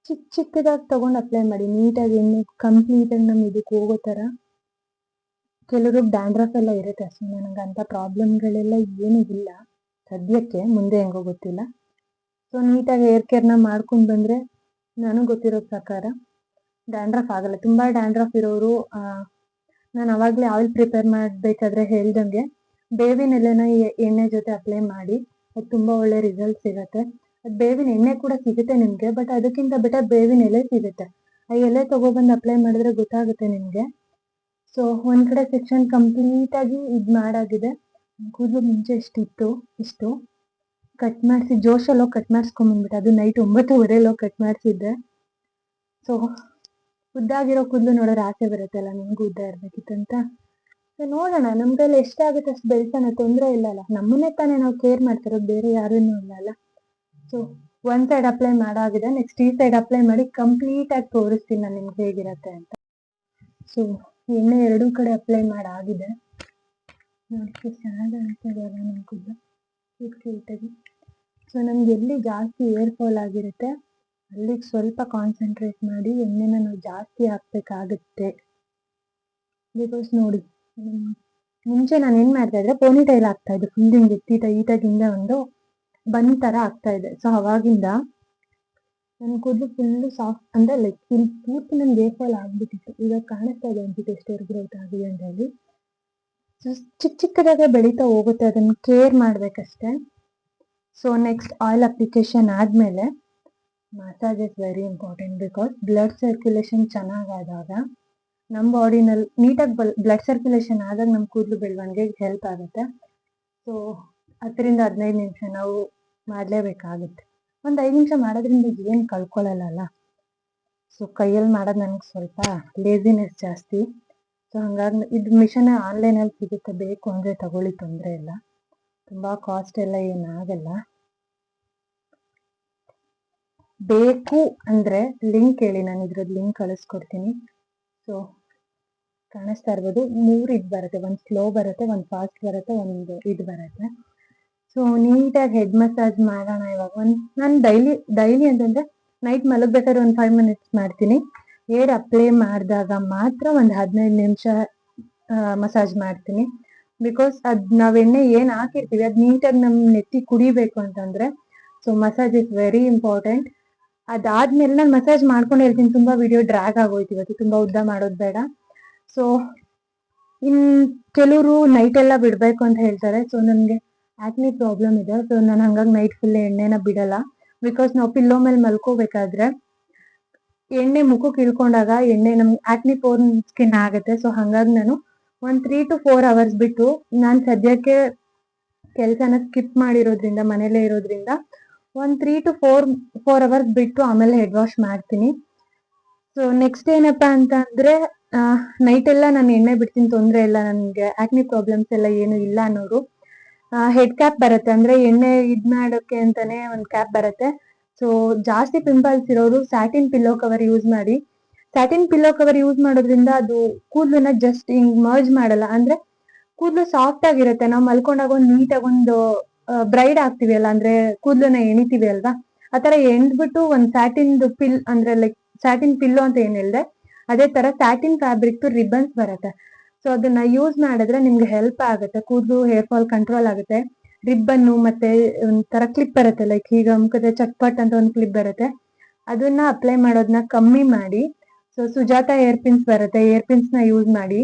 [SPEAKER 1] ಚಿಕ್ಕ ಚಿಕ್ಕದಾಗಿ ತಗೊಂಡು ಅಪ್ಲೈ ಮಾಡಿ. ನೀಟಾಗಿ ಎಣ್ಣೆ ಕಂಪ್ಲೀಟಾಗಿ ನಮ್ಮ ಇದಕ್ಕೆ ಹೋಗೋ ಥರ. ಕೆಲವರು ಡ್ಯಾಂಡ್ರಫ್ ಎಲ್ಲ ಇರುತ್ತೆ ಅಷ್ಟೇ. ನನಗೆ ಅಂಥ ಪ್ರಾಬ್ಲಮ್ಗಳೆಲ್ಲ ಏನೂ ಇಲ್ಲ. ಸದ್ಯಕ್ಕೆ ಮುಂದೆ ಹೆಂಗೋ ಗೊತ್ತಿಲ್ಲ. ಸೊ ನೀಟಾಗಿ ಹೇರ್ ಕೇರ್ನ ಮಾಡ್ಕೊಂಡು ಬಂದರೆ ನನಗೆ ಗೊತ್ತಿರೋ ಪ್ರಕಾರ ಡ್ಯಾಂಡ್ರಫ್ ಆಗಲ್ಲ. ತುಂಬ ಡ್ಯಾಂಡ್ರಫ್ ಇರೋರು ನಾನು ಅವಾಗಲೇ ಆಯಿಲ್ ಪ್ರಿಪೇರ್ ಮಾಡಬೇಕಾದ್ರೆ ಹೇಳ್ದಂಗೆ ಬೇವಿನ ಎಲೆನ ಎಣ್ಣೆ ಜೊತೆ ಅಪ್ಲೈ ಮಾಡಿ, ಅದು ತುಂಬ ಒಳ್ಳೆ ರಿಸಲ್ಟ್ ಸಿಗುತ್ತೆ. ಅದು ಬೇವಿನ ಎಣ್ಣೆ ಕೂಡ ಸಿಗುತ್ತೆ ನಿಮಗೆ ಬಟ್ ಅದಕ್ಕಿಂತ ಬೆಟರ್ ಬೇವಿನ ಎಲೆ ಸಿಗುತ್ತೆ. ಆ ಎಲೆ ತಗೊಬಂದು ಅಪ್ಲೈ ಮಾಡಿದ್ರೆ ಗೊತ್ತಾಗುತ್ತೆ ನಿಮಗೆ. ಸೊ ಒಂದ್ ಕಡೆ ಸೆಕ್ಷನ್ ಕಂಪ್ಲೀಟ್ ಆಗಿ ಇದು ಮಾಡಾಗಿದೆ. ಕೂದಲು ಮುಂಚೆ ಇಷ್ಟಿತ್ತು, ಇಷ್ಟು. ಕಟ್ ಮಾಡಿಸಿ, ಜೋಶಲ್ಲಿ ಕಟ್ ಮಾಡಿಸ್ಕೊಂಬಂದ್ಬಿಟ್ಟು, ಅದು ನೈಟ್ ಒಂಬತ್ತೂವರೆಲ್ಲೋಗಿ ಕಟ್ ಮಾಡಿಸಿದ್ದೆ. ಸೊ ಉದ್ದಾಗಿರೋ ಕೂದಲು ನೋಡೋರು ಆಸೆ ಬರುತ್ತಲ್ಲ, ನಿಮ್ಗೂ ಉದ್ದ ಇರ್ಬೇಕಿತ್ತಂತ? ನೋಡೋಣ ನಮ್ ಕೈಲಿ ಎಷ್ಟಾಗುತ್ತೆ ಅಷ್ಟು ಬೆಳ್ಸೋಣ ತೊಂದರೆ ಇಲ್ಲಲ್ಲ. ನಮ್ಮನ್ನೇ ತಾನೇ ನಾವು ಕೇರ್ ಮಾಡ್ತಿರೋದು, ಬೇರೆ ಯಾರೂ ಇಲ್ಲಲ್ಲ ಸೊ ಒನ್ ಸೈಡ್ ಅಪ್ಲೈ ಮಾಡಾಗಿದೆ ನೆಕ್ಸ್ಟ್ ಈ ಸೈಡ್ ಅಪ್ಲೈ ಮಾಡಿ ಕಂಪ್ಲೀಟ್ ಆಗಿ ತೋರಿಸ್ತೀನಿ ನಾನು ನಿಮ್ಗೆ ಹೇಗಿರತ್ತೆ ಅಂತ. ಸೊ ಎಣ್ಣೆ ಎರಡೂ ಕಡೆ ಅಪ್ಲೈ ಮಾಡಾಗಿದೆ. ನೋಡಿ ಚೆನ್ನಾಗಿ ಸೊ ನಮ್ಗೆ ಎಲ್ಲಿ ಜಾಸ್ತಿ ಏರ್ ಫಾಲ್ ಆಗಿರುತ್ತೆ, ಅಲ್ಲಿಗೆ ಸ್ವಲ್ಪ ಕಾನ್ಸಂಟ್ರೇಟ್ ಮಾಡಿ ಎಣ್ಣೆನ ನಾವು ಜಾಸ್ತಿ ಹಾಕ್ಬೇಕಾಗುತ್ತೆ. ಬಿಕಾಸ್ ನೋಡಿ ಮುಂಚೆ ನಾನು ಏನ್ ಮಾಡ್ತಾ ಇದ್ರೆ ಪೋನಿ ಟೈಲ್ ಆಗ್ತಾ ಇದ್ದೆ ಫುಲ್ ಹಿಂಗೆ ಎತ್ತಿ ಟೈಟಾಗಿ ಹಿಂದೆ ಒಂದು ಬನ್ ತರ ಆಗ್ತಾ ಇದೆ ಸೊ ಅವಾಗಿಂದ ನನ್ನ ಕೂದಲು ಫುಲ್ಲು ಸಾಫ್ಟ್ ಅಂದ್ರೆ ಲೈಕ್ ಫುಲ್ ಪೂರ್ತಿ ನನ್ನ ಬೇಫಾಲ್ ಫಾಲ್ ಆಗ್ಬಿಟ್ಟಿತ್ತು. ಈಗ ಕಾಣಿಸ್ತಾ ಇದೆ ಅನ್ಸುತ್ತೆ ಎಷ್ಟು ಗ್ರೋತ್ ಆಗಿದೆ ಅಂತ ಹೇಳಿ. ಸೊ ಚಿಕ್ಕ ಚಿಕ್ಕದಾಗ ಬೆಳೀತಾ ಹೋಗುತ್ತೆ, ಅದನ್ನ ಕೇರ್ ಮಾಡ್ಬೇಕಷ್ಟೇ. ಸೊ ನೆಕ್ಸ್ಟ್ ಆಯಿಲ್ ಅಪ್ಲಿಕೇಶನ್ ಆದ್ಮೇಲೆ massage is very important because blood circulation ಚೆನ್ನಾಗಾದಾಗ ನಮ್ಮ ಬಾಡಿನಲ್ಲಿ ನೀಟಾಗಿ ಬ್ಲಡ್ ಸರ್ಕ್ಯುಲೇಷನ್ ಆದಾಗ ನಮ್ಮ ಕೂದಲು ಬೆಳವಣಿಗೆಗೆ ಹೆಲ್ಪ್ ಆಗುತ್ತೆ. ಸೊ ಹತ್ತರಿಂದ ಹದಿನೈದು ನಿಮಿಷ ನಾವು ಮಾಡಲೇಬೇಕಾಗುತ್ತೆ. ಒಂದು ಐದು ನಿಮಿಷ ಮಾಡೋದ್ರಿಂದ ಏನು ಕಳ್ಕೊಳ್ಳಲ್ಲ ಸೊ ಕೈಯಲ್ಲಿ ಮಾಡೋದು ನನಗೆ ಸ್ವಲ್ಪ ಲೇಸಿನೆಸ್ ಜಾಸ್ತಿ. ಸೊ ಹಂಗಾಗಿ ಇದು ಮಿಷನ್ ಆನ್ಲೈನಲ್ಲಿ ಸಿಗುತ್ತೆ, ಬೇಕು ಅಂದರೆ ತಗೊಳ್ಳಿ, ತೊಂದರೆ ಇಲ್ಲ. ತುಂಬ ಕಾಸ್ಟ್ ಎಲ್ಲ ಏನಾಗಲ್ಲ ಬೇಕು ಅಂದರೆ ಲಿಂಕ್ ಹೇಳಿ, ನಾನು ಇದ್ರದ್ದು ಲಿಂಕ್ ಕಳಿಸ್ಕೊಡ್ತೀನಿ. ಸೊ ಕಾಣಿಸ್ತಾ ಇರ್ಬೋದು. ಮೂರು ಇದು ಬರುತ್ತೆ. ಒಂದು ಸ್ಲೋ ಬರುತ್ತೆ, ಒಂದು ಫಾಸ್ಟ್ ಬರುತ್ತೆ, ಒಂದು ಇದು ಬರುತ್ತೆ. ಸೊ ನೀಟಾಗಿ ಹೆಡ್ ಮಸಾಜ್ ಮಾಡೋಣ ಇವಾಗ. ಒಂದು, ನಾನು ಡೈಲಿ ಡೈಲಿ ಅಂತಂದ್ರೆ ನೈಟ್ ಮಲಗಬೇಕಾದ್ರೆ ಒಂದು ಫೈವ್ ಮಿನಿಟ್ಸ್ ಮಾಡ್ತೀನಿ. ಏರ್ ಅಪ್ಲೈ ಮಾಡಿದಾಗ ಮಾತ್ರ ಒಂದು ಹದಿನೈದು ನಿಮಿಷ ಮಸಾಜ್ ಮಾಡ್ತೀನಿ. ಬಿಕಾಸ್ ಅದ್ ನಾವ್ ಎಣ್ಣೆ ಏನ್ ಹಾಕಿರ್ತೀವಿ, ಅದ್ ನೀಟಾಗಿ ನಮ್ ನೆತ್ತಿ ಕುಡಿಬೇಕು ಅಂತಂದ್ರೆ so massage is very important ಅದಾದ್ಮೇಲೆ ನಾನು ಮಸಾಜ್ ಮಾಡ್ಕೊಂಡು ಹೇಳ್ತೀನಿ ತುಂಬಾ ವಿಡಿಯೋ ಡ್ರ್ಯಾಗ್ ಆಗೋಯ್ತು ಇವತ್ತು. ತುಂಬಾ ಉದ್ದ ಮಾಡೋದು ಬೇಡ. ಸೊ ಇನ್ ಕೆಲವರು ನೈಟ್ ಎಲ್ಲ ಬಿಡ್ಬೇಕು ಅಂತ ಹೇಳ್ತಾರೆ. ಸೊ ನನಗೆ ಆಕ್ನಿ ಪ್ರಾಬ್ಲಮ್ ಇದೆ. ಸೊ ನಾನು ಹಂಗಾಗಿ ನೈಟ್ ಫುಲ್ ಎಣ್ಣೆನ ಬಿಡಲ್ಲ. ಬಿಕಾಸ್ ನಾವು ಪಿಲ್ಲೋ ಮೇಲೆ ಮಲ್ಕೋಬೇಕಾದ್ರೆ ಎಣ್ಣೆ ಮುಖಕ್ಕೆ ಇಳ್ಕೊಂಡಾಗ ಎಣ್ಣೆ ನಮ್ ಆ್ಯಕ್ನಿ ಪೋರ್ ಸ್ಕಿನ್ ಆಗುತ್ತೆ. ಸೊ ಹಂಗಾಗಿ ನಾನು ಒಂದು ತ್ರೀ ಟು ಫೋರ್ ಅವರ್ಸ್ ಬಿಟ್ಟು ನಾನು ಸದ್ಯಕ್ಕೆ ಕೆಲಸನ ಸ್ಕಿಪ್ ಮಾಡಿರೋದ್ರಿಂದ ಮನೇಲೇ ಇರೋದ್ರಿಂದ ಒಂದು three to four four hours ಬಿಟ್ಟು ಆಮೇಲೆ ಹೆಡ್ ವಾಶ್ ಮಾಡ್ತೀನಿ. ಸೊ ನೆಕ್ಸ್ಟ್ ಏನಪ್ಪಾ ಅಂತ ಅಂದ್ರೆ ನೈಟ್ ಎಲ್ಲ ನಾನು ಎಣ್ಣೆ ಬಿಡ್ತೀನಿ, ತೊಂದ್ರೆ ಇಲ್ಲ ನನಗೆ. ಆಕ್ನಿ ಪ್ರಾಬ್ಲಮ್ಸ್ ಎಲ್ಲ ಏನು ಇಲ್ಲ ಅನ್ನೋರು. ಹೆಡ್ ಕ್ಯಾಪ್ ಬರುತ್ತೆ, ಅಂದ್ರೆ ಎಣ್ಣೆ ಇದ್ ಮಾಡೋಕೆ ಅಂತಾನೆ ಒಂದ್ ಕ್ಯಾಪ್ ಬರುತ್ತೆ. ಸೊ ಜಾಸ್ತಿ ಪಿಂಪಲ್ಸ್ ಇರೋರು ಸ್ಯಾಟಿನ್ ಪಿಲ್ಲೋ ಕವರ್ ಯೂಸ್ ಮಾಡಿ. ಸ್ಯಾಟಿನ್ ಪಿಲ್ಲೋ ಕವರ್ ಯೂಸ್ ಮಾಡೋದ್ರಿಂದ ಅದು ಕೂದಲನ್ನ ಜಸ್ಟ್ ಹಿಂಗ್ ಮರ್ಜ್ ಮಾಡಲ್ಲ. ಅಂದ್ರೆ ಕೂದಲು ಸಾಫ್ಟ್ ಆಗಿರುತ್ತೆ. ನಾವು ಮಲ್ಕೊಂಡಾಗ ಒಂದು ನೀಟಾಗಿ ಒಂದು ಬ್ರೈಡ್ ಆಗ್ತೀವಿ ಅಲ್ಲ ಅಂದ್ರೆ ಕೂದಲನ್ನ ಎಣಿತೀವಿ ಅಲ್ವಾ? ಆತರ ಎಣ್ಬಿಟ್ಟು ಒಂದ್ ಸ್ಯಾಟಿನ್ ಪಿಲ್ ಅಂದ್ರೆ ಲೈಕ್ ಸ್ಯಾಟಿನ್ ಪಿಲ್ಲೋ ಅಂತ ಏನ್ ಹೇಳ್ದೆ? ಅದೇ ತರ ಸ್ಯಾಟಿನ್ ಫ್ಯಾಬ್ರಿಕ್ ರಿಬನ್ಸ್ ಬರುತ್ತೆ. ಸೊ ಅದನ್ನ ಯೂಸ್ ಮಾಡಿದ್ರೆ ನಿಮ್ಗೆ ಹೆಲ್ಪ್ ಆಗುತ್ತೆ. ಕೂದಲು ಹೇರ್ ಫಾಲ್ ಕಂಟ್ರೋಲ್ ಆಗುತ್ತೆ. ರಿಬ್ಬನ್ನು ಮತ್ತೆ ಒಂಥರ ಕ್ಲಿಪ್ ಬರುತ್ತೆ. ಲೈಕ್ ಈಗ ಮುಖದ ಚಟ್ಪಟ್ ಅಂತ ಒಂದು ಕ್ಲಿಪ್ ಬರುತ್ತೆ. ಅದನ್ನ ಅಪ್ಲೈ ಮಾಡೋದನ್ನ ಕಮ್ಮಿ ಮಾಡಿ. ಸೊ ಸುಜಾತ ಏರ್ ಪಿನ್ಸ್ ಬರುತ್ತೆ. ಏರ್ ಪಿನ್ಸ್ನ ಯೂಸ್ ಮಾಡಿ.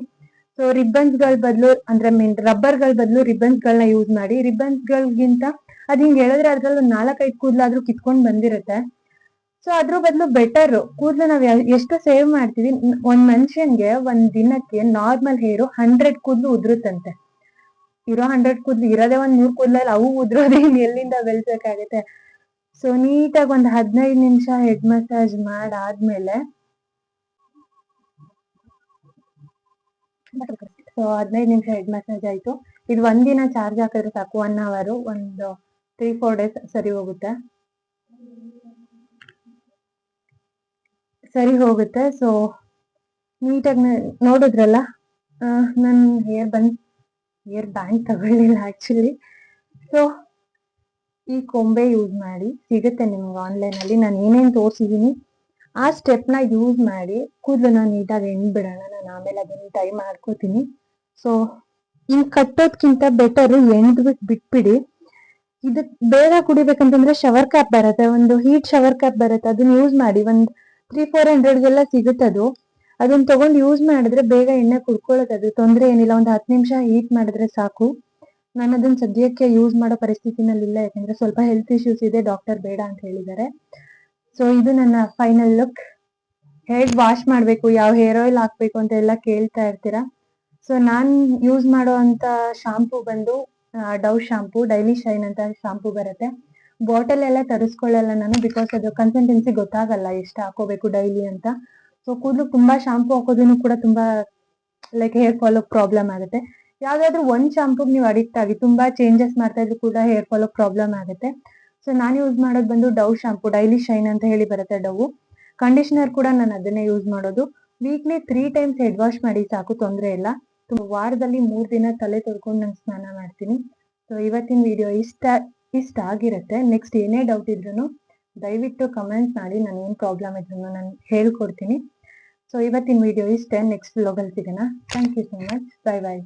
[SPEAKER 1] ಸೊ ರಿಬ್ಬನ್ಸ್ಗಳ ಬದಲು ಅಂದ್ರೆ ಮೀನ್ ರಬ್ಬರ್ಗಳ ಬದಲು ರಿಬ್ಬನ್ಸ್ ಗಳನ್ನ ಯೂಸ್ ಮಾಡಿ. ರಿಬ್ಬನ್ಸ್ ಗಳಿಗಿಂತ ಅದ್ ಹಿಂಗ್ ಹೇಳಿದ್ರೆ ಅದ್ರಲ್ಲಿ ನಾಲ್ಕೈದು ಕೂದಲಾದ್ರೂ ಕಿತ್ಕೊಂಡ್ ಬಂದಿರುತ್ತೆ. ಸೊ ಅದ್ರ ಬದಲು ಬೆಟರ್ ಕೂದಲು ನಾವ್ ಎಷ್ಟು ಸೇವ್ ಮಾಡ್ತೀವಿ ಒಂದ್ ಮನುಷ್ಯನ್ಗೆ ಒಂದ್ ದಿನಕ್ಕೆ ನಾರ್ಮಲ್ ಹೇರು ಹಂಡ್ರೆಡ್ ಕೂದಲು ಉದುರುತ್ತಂತೆ. ಇರೋ ಹಂಡ್ರೆಡ್ ಕೂದಲು, ಇರೋದೇ ಒಂದ್ ನೂರ್ ಕೂದಲಲ್ಲಿ ಅವು ಉದ್ರೋದೇ ಎಲ್ಲಿಂದ ಬೆಳ್ಸಕ್ಕಾಗತ್ತೆ ಸೊ ನೀಟಾಗಿ ಒಂದ್ ಹದಿನೈದು ನಿಮಿಷ ಹೆಡ್ ಮಸಾಜ್ ಮಾಡಾದ್ಮೇಲೆ ಸೊ ಹದಿನೈದು ನಿಮಿಷ ಹೆಡ್ ಮಸಾಜ್ ಆಯ್ತು. ಇದು ಒಂದಿನ ಚಾರ್ಜ್ ಹಾಕಿದ್ರೆ ಸಾಕು ಒನ್ ಅವರು ಒಂದು ತ್ರೀ ಫೋರ್ ಡೇಸ್ ಸರಿ ಹೋಗುತ್ತೆ. ಸರಿ ಹೋಗುತ್ತೆ. ಸೊ ನೀಟಾಗಿ ನೋಡಿದ್ರಲ್ಲ? ನನ್ನ ಹೇರ್ ಬಂದ್ ಹೇರ್ ಬ್ಯಾಂಡ್ ತಗೊಳ್ಳಿಲ್ಲ ಆ್ಯಕ್ಚುಲಿ ಸೊ ಈ ಕೊಂಬೆ ಯೂಸ್ ಮಾಡಿ ಸಿಗುತ್ತೆ ನಿಮ್ಗೆ ಆನ್ಲೈನಲ್ಲಿ ನಾನು ಏನೇನು ತೋರಿಸಿದ್ದೀನಿ ಆ ಸ್ಟೆಪ್ನ ಯೂಸ್ ಮಾಡಿ ಕೂದಲನ್ನ ನೀಟಾಗಿ ಎಣ್ಬಿಡೋಣ ನಾನು ಆಮೇಲೆ ಅದನ್ನ ಟೈ ಮಾಡ್ಕೋತೀನಿ. ಸೊ ಹಿಂಗೆ ಕಟ್ಟೋದ್ಕಿಂತ ಬೆಟರ್ ಬಿಟ್, ಬಿಟ್ಬಿಡಿ. ಇದಕ್ಕೆ ಬೇಗ ಕುಡಿಬೇಕಂತಂದ್ರೆ ಶವರ್ ಕ್ಯಾಪ್ ಬರುತ್ತೆ. ಒಂದು ಹೀಟ್ ಶವರ್ ಕ್ಯಾಪ್ ಬರುತ್ತೆ. ಅದನ್ನ ಯೂಸ್ ಮಾಡಿ. ಒಂದ್ ತ್ರೀ ಫೋರ್ ಹಂಡ್ರೆಡ್ಗೆಲ್ಲ ಸಿಗುತ್ತೆ ಅದು ಅದನ್ನ ತಗೊಂಡು ಯೂಸ್ ಮಾಡಿದ್ರೆ ಬೇಗ ಎಣ್ಣೆ ಕುಡ್ಕೊಳ್ಳೋದು ತೊಂದ್ರೆ ಏನಿಲ್ಲ, ಒಂದು ಹತ್ತು ನಿಮಿಷ ಹೀಟ್ ಮಾಡಿದ್ರೆ ಸಾಕು. ನಾನು ಅದನ್ನ ಸದ್ಯಕ್ಕೆ ಯೂಸ್ ಮಾಡೋ ಪರಿಸ್ಥಿತಿನಲ್ಲಿ ಇಲ್ಲ, ಯಾಕಂದ್ರೆ ಸ್ವಲ್ಪ ಹೆಲ್ತ್ ಇಶ್ಯೂಸ್ ಇದೆ ಡಾಕ್ಟರ್ ಬೇಡ ಅಂತ ಹೇಳಿದ್ದಾರೆ. ಸೊ ಇದು ನನ್ನ ಫೈನಲ್ ಲುಕ್ ಹೇಗ್ ವಾಶ್ ಮಾಡ್ಬೇಕು, ಯಾವ ಹೇರ್ ಆಯಿಲ್ ಹಾಕ್ಬೇಕು ಅಂತ ಎಲ್ಲ ಕೇಳ್ತಾ ಇರ್ತೀರಾ? ಸೊ ನಾನ್ ಯೂಸ್ ಮಾಡೋ ಅಂತ ಶಾಂಪೂ ಬಂದು ಡವ್ ಶಾಂಪೂ ಡೈಲಿ ಶೈನ್ ಅಂತ ಶಾಂಪೂ ಬರುತ್ತೆ. ಬಾಟಲ್ ಎಲ್ಲ ತರಿಸ್ಕೊಳ್ಳಲ್ಲ ನಾನು ಬಿಕಾಸ್ ಅದು ಕನ್ಸಿಸ್ಟೆನ್ಸಿ ಗೊತ್ತಾಗಲ್ಲ ಎಷ್ಟು ಹಾಕೋಬೇಕು ಡೈಲಿ ಅಂತ. ಸೊ ಕೂದಲು ತುಂಬಾ ಶಾಂಪು ಹಾಕೋದ್ರೂ ಕೂಡ ತುಂಬಾ ಲೈಕ್ ಹೇರ್ ಫಾಲ್ ಪ್ರಾಬ್ಲಮ್ ಆಗುತ್ತೆ. ಯಾವ್ದಾದ್ರು ಒಂದ್ ಶಾಂಪೂಗೆ ನೀವು ಅಡಿಕ್ಟ್ ಆಗಿ ತುಂಬಾ ಚೇಂಜಸ್ ಮಾಡ್ತಾ ಇದ್ರು ಕೂಡ ಹೇರ್ ಫಾಲ್ ಪ್ರಾಬ್ಲಮ್ ಆಗುತ್ತೆ. ಸೊ ನಾನು ಯೂಸ್ ಮಾಡೋದು ಬಂದು ಡವ್ ಶಾಂಪು ಡೈಲಿ ಶೈನ್ ಅಂತ ಹೇಳಿ ಬರುತ್ತೆ ಡವ್ ಕಂಡೀಷನರ್ ಕೂಡ ನಾನು ಅದನ್ನೇ ಯೂಸ್ ಮಾಡೋದು. Weekly three times head wash ಮಾಡಿ ಸಾಕು, ತೊಂದರೆ ಇಲ್ಲ. ವಾರದಲ್ಲಿ ಮೂರ್ ದಿನ ತಲೆ ತೊಳ್ಕೊಂಡು ನಾನು ಸ್ನಾನ ಮಾಡ್ತೀನಿ. ಸೊ ಇವತ್ತಿನ ವಿಡಿಯೋ ಇಷ್ಟ. ಇಷ್ಟ ಆಗಿರುತ್ತೆ. ನೆಕ್ಸ್ಟ್ ಏನೇ ಡೌಟ್ ಇದ್ರೂ ದಯವಿಟ್ಟು ಕಮೆಂಟ್ ಮಾಡಿ. ನಾನು ಏನು ಪ್ರಾಬ್ಲಮ್ ಇದ್ರೂ ನಾನು ಹೇಳ್ಕೊಡ್ತೀನಿ. ಸೊ ಇವತ್ತಿನ ವಿಡಿಯೋ ಇಷ್ಟೇ. ನೆಕ್ಸ್ಟ್ ವ್ಲಾಗಲ್ಲಿ ಸಿಗೋಣ. Thank you so much bye bye